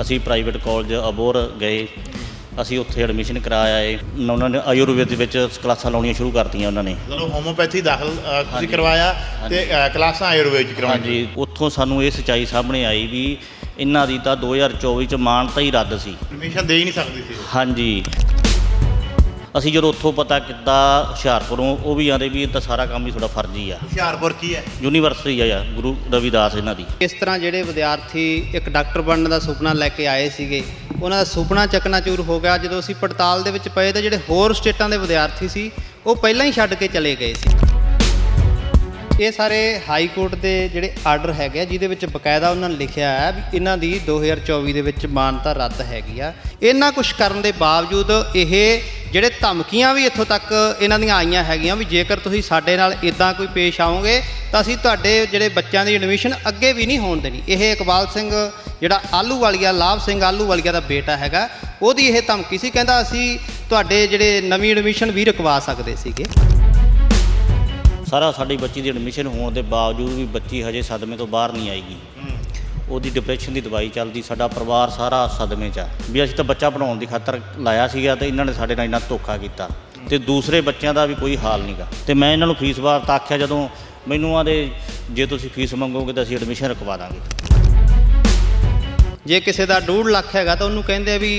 ਅਸੀਂ private college Abohar ਗਏ। ਅਸੀਂ ਉੱਥੇ ਐਡਮਿਸ਼ਨ ਕਰਾਇਆ ਏ। ਉਹਨਾਂ ਨੇ ਆਯੁਰਵੇਦ ਦੇ ਵਿੱਚ ਕਲਾਸਾਂ ਲਾਉਣੀਆਂ ਸ਼ੁਰੂ ਕਰਤੀਆਂ ਉਹਨਾਂ ਨੇ। ਚਲੋ ਹੋਮੋਪੈਥੀ ਦਾਖਲ ਅ, ਤੁਸੀਂ। ਕਰਵਾਇਆ। ਤੇ ਅ, ਕਲਾਸਾਂ ਆਯੁਰਵੇਦ ਚ ਕਰਵਾਈਆਂ ਹਾਂਜੀ। ਉੱਥੋਂ ਸਾਨੂੰ ਇਹ ਸਚਾਈ ਸਾਹਮਣੇ ਆਈ ਵੀ ਇਹਨਾਂ ਦੀ ਤਾਂ 2024 ਚ ਮਾਨਤਾ ਹੀ ਰੱਦ ਸੀ। ਐਡਮਿਸ਼ਨ ਦੇ ਹੀ ਨਹੀਂ ਸਕਦੀ ਸੀ। ਹਾਂਜੀ। ਅਸੀਂ ਜਦੋਂ ਉੱਥੋਂ ਪਤਾ ਕੀਤਾ ਹੁਸ਼ਿਆਰਪੁਰੋਂ ਉਹ ਵੀ ਆਂਦੇ ਵੀ ਇਹ ਤਾਂ ਸਾਰਾ ਕੰਮ ਹੀ ਤੁਹਾਡਾ ਫਰਜ਼ੀ ਆ। ਹੁਸ਼ਿਆਰਪੁਰ ਕੀ ਹੈ? ਯੂਨੀਵਰਸਿਟੀ ਆ ਯਾਰ, ਗੁਰੂ ਰਵਿਦਾਸ ਇਹਨਾਂ ਦੀ। ਇਸ ਤਰ੍ਹਾਂ ਜਿਹੜੇ ਵਿਦਿਆਰਥੀ ਇੱਕ ਡਾਕਟਰ ਬਣਨ ਦਾ ਸੁਪਨਾ ਲੈ ਕੇ ਆਏ ਸੀਗੇ ਉਹਨਾਂ ਦਾ ਸੁਪਨਾ ਚਕਨਾਚੂਰ ਹੋ ਗਿਆ ਜਦੋਂ ਅਸੀਂ ਪੜਤਾਲ ਦੇ ਵਿੱਚ ਪਏ ਤਾਂ ਜਿਹੜੇ ਹੋਰ ਸਟੇਟਾਂ ਦੇ ਵਿਦਿਆਰਥੀ ਸੀ ਉਹ ਪਹਿਲਾਂ ਹੀ ਛੱਡ ਕੇ ਚਲੇ ਗਏ ਸੀ। ਇਹ ਸਾਰੇ ਹਾਈ ਕੋਰਟ ਦੇ ਜਿਹੜੇ ਆਰਡਰ ਹੈਗੇ ਆ, ਜਿਹਦੇ ਵਿੱਚ ਬਕਾਇਦਾ ਉਹਨਾਂ ਨੇ ਲਿਖਿਆ ਹੈ ਵੀ ਇਹਨਾਂ ਦੀ 2024 ਦੇ ਵਿੱਚ ਮਾਨਤਾ ਰੱਦ ਹੈਗੀ ਆ। ਇਹਨਾਂ ਕੁਝ ਕਰਨ ਦੇ ਬਾਵਜੂਦ ਇਹ ਜਿਹੜੇ ਧਮਕੀਆਂ ਵੀ ਇੱਥੋਂ ਤੱਕ ਇਹਨਾਂ ਦੀਆਂ ਆਈਆਂ ਹੈਗੀਆਂ ਵੀ ਜੇਕਰ ਤੁਸੀਂ ਸਾਡੇ ਨਾਲ ਇਦਾਂ ਕੋਈ ਪੇਸ਼ ਆਓਗੇ, ਤਾਂ ਅਸੀਂ ਤੁਹਾਡੇ ਜਿਹੜੇ ਬੱਚਿਆਂ ਦੀ ਐਡਮਿਸ਼ਨ ਅੱਗੇ ਵੀ ਨਹੀਂ ਹੋਣ ਦੇਣੀ। ਇਹ ਇਕਬਾਲ ਸਿੰਘ, ਜਿਹੜਾ ਆਲੂ ਵਾਲੀਆ ਲਾਭ ਸਿੰਘ ਆਲੂ ਵਾਲੀਆ ਦਾ ਬੇਟਾ ਹੈਗਾ, ਉਹਦੀ ਇਹ ਧਮਕੀ ਸੀ, ਕਹਿੰਦਾ ਅਸੀਂ ਤੁਹਾਡੇ ਜਿਹੜੇ ਨਵੀਂ ਐਡਮਿਸ਼ਨ ਵੀ ਰੁਕਵਾ ਸਕਦੇ ਸੀਗੇ। ਸਾਰਾ ਸਾਡੀ ਬੱਚੀ ਦੀ ਐਡਮਿਸ਼ਨ ਹੋਣ ਦੇ ਬਾਵਜੂਦ ਵੀ ਬੱਚੀ ਹਜੇ ਸਦਮੇ ਤੋਂ ਬਾਹਰ ਨਹੀਂ ਆਏਗੀ। ਉਹਦੀ ਡਿਪਰੈਸ਼ਨ ਦੀ ਦਵਾਈ ਚੱਲਦੀ, ਸਾਡਾ ਪਰਿਵਾਰ ਸਾਰਾ ਸਦਮੇ 'ਚ ਆ। ਵੀ ਅਸੀਂ ਤਾਂ ਬੱਚਾ ਬਣਾਉਣ ਦੀ ਖਾਤਰ ਲਾਇਆ ਸੀਗਾ ਤੇ ਇਹਨਾਂ ਨੇ ਸਾਡੇ ਨਾਲ ਇੰਨਾ ਧੋਖਾ ਕੀਤਾ। ਤੇ ਦੂਸਰੇ ਬੱਚਿਆਂ ਦਾ ਵੀ ਕੋਈ ਹਾਲ ਨਹੀਂਗਾ ਤੇ ਮੈਂ ਇਹਨਾਂ ਨੂੰ ਫੀਸ ਵਾਰ ਤਾਂ ਆਖਿਆ, ਜਦੋਂ ਮੈਨੂੰ ਆਦੇ ਜੇ ਤੁਸੀਂ ਫੀਸ ਮੰਗੋਗੇ ਤਾਂ ਅਸੀਂ ਐਡਮਿਸ਼ਨ ਰਕਵਾ ਦਾਂਗੇ। ਜੇ ਕਿਸੇ ਦਾ 2.5 ਲੱਖ ਹੈਗਾ ਤਾਂ ਉਹਨੂੰ ਕਹਿੰਦੇ ਵੀ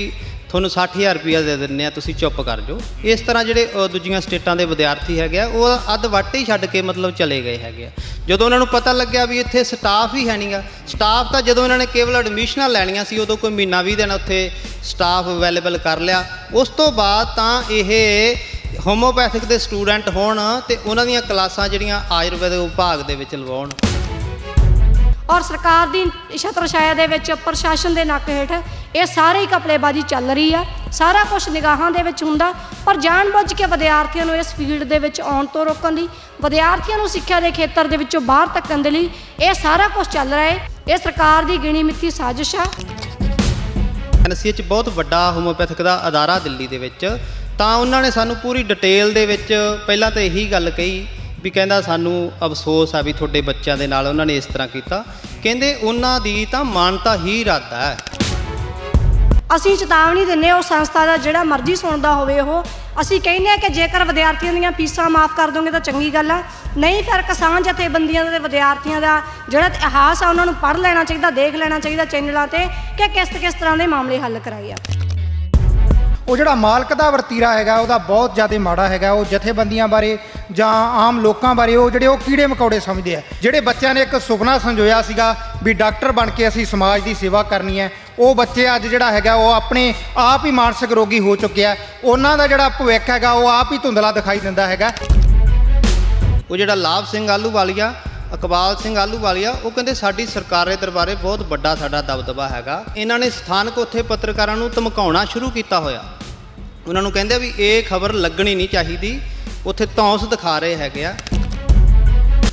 ਤੁਹਾਨੂੰ 60000 ਰੁਪਇਆ ਦੇ ਦਿੰਨੇ ਆ ਤੁਸੀਂ ਚੁੱਪ ਕਰ ਜਾਓ। ਇਸ ਤਰ੍ਹਾਂ ਜਿਹੜੇ ਅ, ਦੂਜੀਆਂ ਸਟੇਟਾਂ ਦੇ ਵਿਦਿਆਰਥੀ ਹੈਗੇ ਆ ਉਹ ਅੱਧ ਵੱਟ ਹੀ ਛੱਡ ਕੇ ਮਤਲਬ ਚਲੇ ਗਏ ਹੈਗੇ ਆ। ਜਦੋਂ ਉਹਨਾਂ ਨੂੰ ਪਤਾ ਲੱਗਿਆ ਵੀ ਇੱਥੇ ਸਟਾਫ ਹੀ ਹੈ ਨਹੀਂਗਾ ਸਟਾਫ ਤਾਂ ਜਦੋਂ ਇਹਨਾਂ ਨੇ ਕੇਵਲ ਐਡਮਿਸ਼ਨਾਂ ਲੈਣੀਆਂ ਸੀ ਉਦੋਂ ਕੋਈ ਮਹੀਨਾ 20 ਦਿਨ ਉੱਥੇ ਸਟਾਫ ਅਵੇਲੇਬਲ ਕਰ ਲਿਆ। ਉਸ ਤੋਂ ਬਾਅਦ ਤਾਂ ਇਹ ਹੋਮੋਪੈਥਿਕ ਦੇ ਸਟੂਡੈਂਟ ਹੋਣ ਤੇ ਉਹਨਾਂ ਦੀਆਂ ਕਲਾਸਾਂ ਜਿਹੜੀਆਂ ਆਯੁਰਵੈਦ ਵਿਭਾਗ ਦੇ ਵਿੱਚ ਲਵਾਉਣ। ਔਰ ਸਰਕਾਰ ਦੀ ਛਤਰ ਛਾਇਆ ਦੇ ਵਿੱਚ ਪ੍ਰਸ਼ਾਸਨ ਦੇ ਨੱਕ ਹੇਠ ਇਹ ਸਾਰੇ ਹੀ ਕਪੜੇਬਾਜ਼ੀ ਚੱਲ ਰਹੀ ਆ। ਸਾਰਾ ਕੁਝ ਨਿਗਾਹਾਂ ਦੇ ਵਿੱਚ ਹੁੰਦਾ, ਪਰ ਜਾਣਬੁੱਝ ਕੇ ਵਿਦਿਆਰਥੀਆਂ ਨੂੰ ਇਸ ਫੀਲਡ ਦੇ ਵਿੱਚ ਆਉਣ ਤੋਂ ਰੋਕਣ ਲਈ ਵਿਦਿਆਰਥੀਆਂ ਨੂੰ ਸਿੱਖਿਆ ਦੇ ਖੇਤਰ ਦੇ ਵਿੱਚੋਂ ਬਾਹਰ ਧੱਕਣ ਦੇ ਲਈ ਇਹ ਸਾਰਾ ਕੁਝ ਚੱਲ ਰਿਹਾ ਹੈ ਇਹ ਸਰਕਾਰ ਦੀ ਗਿਣੀ ਮਿੱਥੀ ਸਾਜ਼ਿਸ਼ ਆ। ਐਨਸੀਏ ਚ ਬਹੁਤ ਵੱਡਾ ਹੋਮੋਪੈਥਿਕ ਦਾ ਅਦਾਰਾ ਦਿੱਲੀ ਦੇ ਵਿੱਚ। ਤਾਂ ਉਹਨਾਂ ਨੇ ਸਾਨੂੰ ਪੂਰੀ ਡਿਟੇਲ ਦੇ ਵਿੱਚ ਪਹਿਲਾਂ ਤਾਂ ਇਹੀ ਗੱਲ ਕਹੀ ਵੀ ਕਹਿੰਦਾ ਸਾਨੂੰ ਅਫਸੋਸ ਆ ਵੀ ਤੁਹਾਡੇ ਬੱਚਿਆਂ ਦੇ ਨਾਲ ਉਹਨਾਂ ਨੇ ਇਸ ਤਰ੍ਹਾਂ ਕੀਤਾ। ਕਹਿੰਦੇ ਉਹਨਾਂ ਦੀ ਤਾਂ ਮਾਨਤਾ ਹੀ ਰੱਦ ਹੈ। ਅਸੀਂ ਚੇਤਾਵਨੀ ਦਿੰਨੇ ਉਹ ਸੰਸਥਾ ਦਾ ਜਿਹੜਾ ਮਰਜ਼ੀ ਸੁਣਦਾ ਹੋਵੇ ਉਹ। ਅਸੀਂ ਕਹਿੰਦੇ ਆ ਕਿ ਜੇਕਰ ਵਿਦਿਆਰਥੀਆਂ ਦੀਆਂ ਫੀਸਾਂ ਮਾਫ ਕਰ ਦੋਗੇ ਤਾਂ ਚੰਗੀ ਗੱਲ ਆ। ਨਹੀਂ ਫਿਰ ਕਿਸਾਨ ਜਥੇਬੰਦੀਆਂ ਦੇ ਵਿਦਿਆਰਥੀਆਂ ਦਾ ਜਿਹੜਾ ਇਤਿਹਾਸ ਆ ਉਹਨਾਂ ਨੂੰ ਪੜ੍ਹ ਲੈਣਾ ਚਾਹੀਦਾ, ਦੇਖ ਲੈਣਾ ਚਾਹੀਦਾ ਚੈਨਲਾਂ ਤੇ ਕਿ ਕਿਸ ਕਿਸ ਤਰ੍ਹਾਂ ਦੇ ਮਾਮਲੇ ਹੱਲ ਕਰਾਏ ਆ। ਉਹ ਜਿਹੜਾ ਮਾਲਕ ਦਾ ਵਰਤੀਰਾ ਹੈਗਾ, ਉਹਦਾ ਬਹੁਤ ਜ਼ਿਆਦਾ ਮਾੜਾ ਹੈਗਾ। ਉਹ ਜਥੇਬੰਦੀਆਂ ਬਾਰੇ ਜਾਂ ਆਮ ਲੋਕਾਂ ਬਾਰੇ ਉਹ ਜਿਹੜੇ ਉਹ ਕੀੜੇ ਮਕੌੜੇ ਸਮਝਦੇ ਆ। ਜਿਹੜੇ ਬੱਚਿਆਂ ਨੇ ਇੱਕ ਸੁਪਨਾ ਸੰਜੋਇਆ ਸੀਗਾ ਵੀ ਡਾਕਟਰ ਬਣ ਕੇ ਅਸੀਂ ਸਮਾਜ ਦੀ ਸੇਵਾ ਕਰਨੀ ਹੈ। ਉਹ ਬੱਚੇ ਅੱਜ ਜਿਹੜਾ ਹੈਗਾ, ਉਹ ਆਪਣੇ ਆਪ ਹੀ ਮਾਨਸਿਕ ਰੋਗੀ ਹੋ ਚੁੱਕਿਆ ਉਹਨਾਂ ਦਾ ਜਿਹੜਾ ਭਵਿੱਖ ਹੈਗਾ, ਉਹ ਆਪ ਹੀ ਧੁੰਦਲਾ ਦਿਖਾਈ ਦਿੰਦਾ ਹੈਗਾ। ਉਹ ਜਿਹੜਾ ਲਾਭ ਸਿੰਘ ਆਲੂ ਵਾਲੀਆ ਇਕਬਾਲ ਸਿੰਘ ਆਲੂ ਵਾਲੀਆ ਉਹ ਕਹਿੰਦੇ ਸਾਡੀ ਸਰਕਾਰ ਦੇ ਦਰਬਾਰੇ ਬਹੁਤ ਵੱਡਾ ਸਾਡਾ ਦਬਦਬਾ ਹੈਗਾ। ਇਹਨਾਂ ਨੇ ਸਥਾਨਕ ਉੱਥੇ ਪੱਤਰਕਾਰਾਂ ਨੂੰ ਧਮਕਾਉਣਾ ਸ਼ੁਰੂ ਕੀਤਾ ਹੋਇਆ। ਉਹਨਾਂ ਨੂੰ ਕਹਿੰਦੇ ਵੀ ਇਹ ਖਬਰ ਲੱਗਣੀ ਨਹੀਂ ਚਾਹੀਦੀ, ਉੱਥੇ ਧੌਂਸ ਦਿਖਾ ਰਹੇ ਹੈਗੇ ਆ।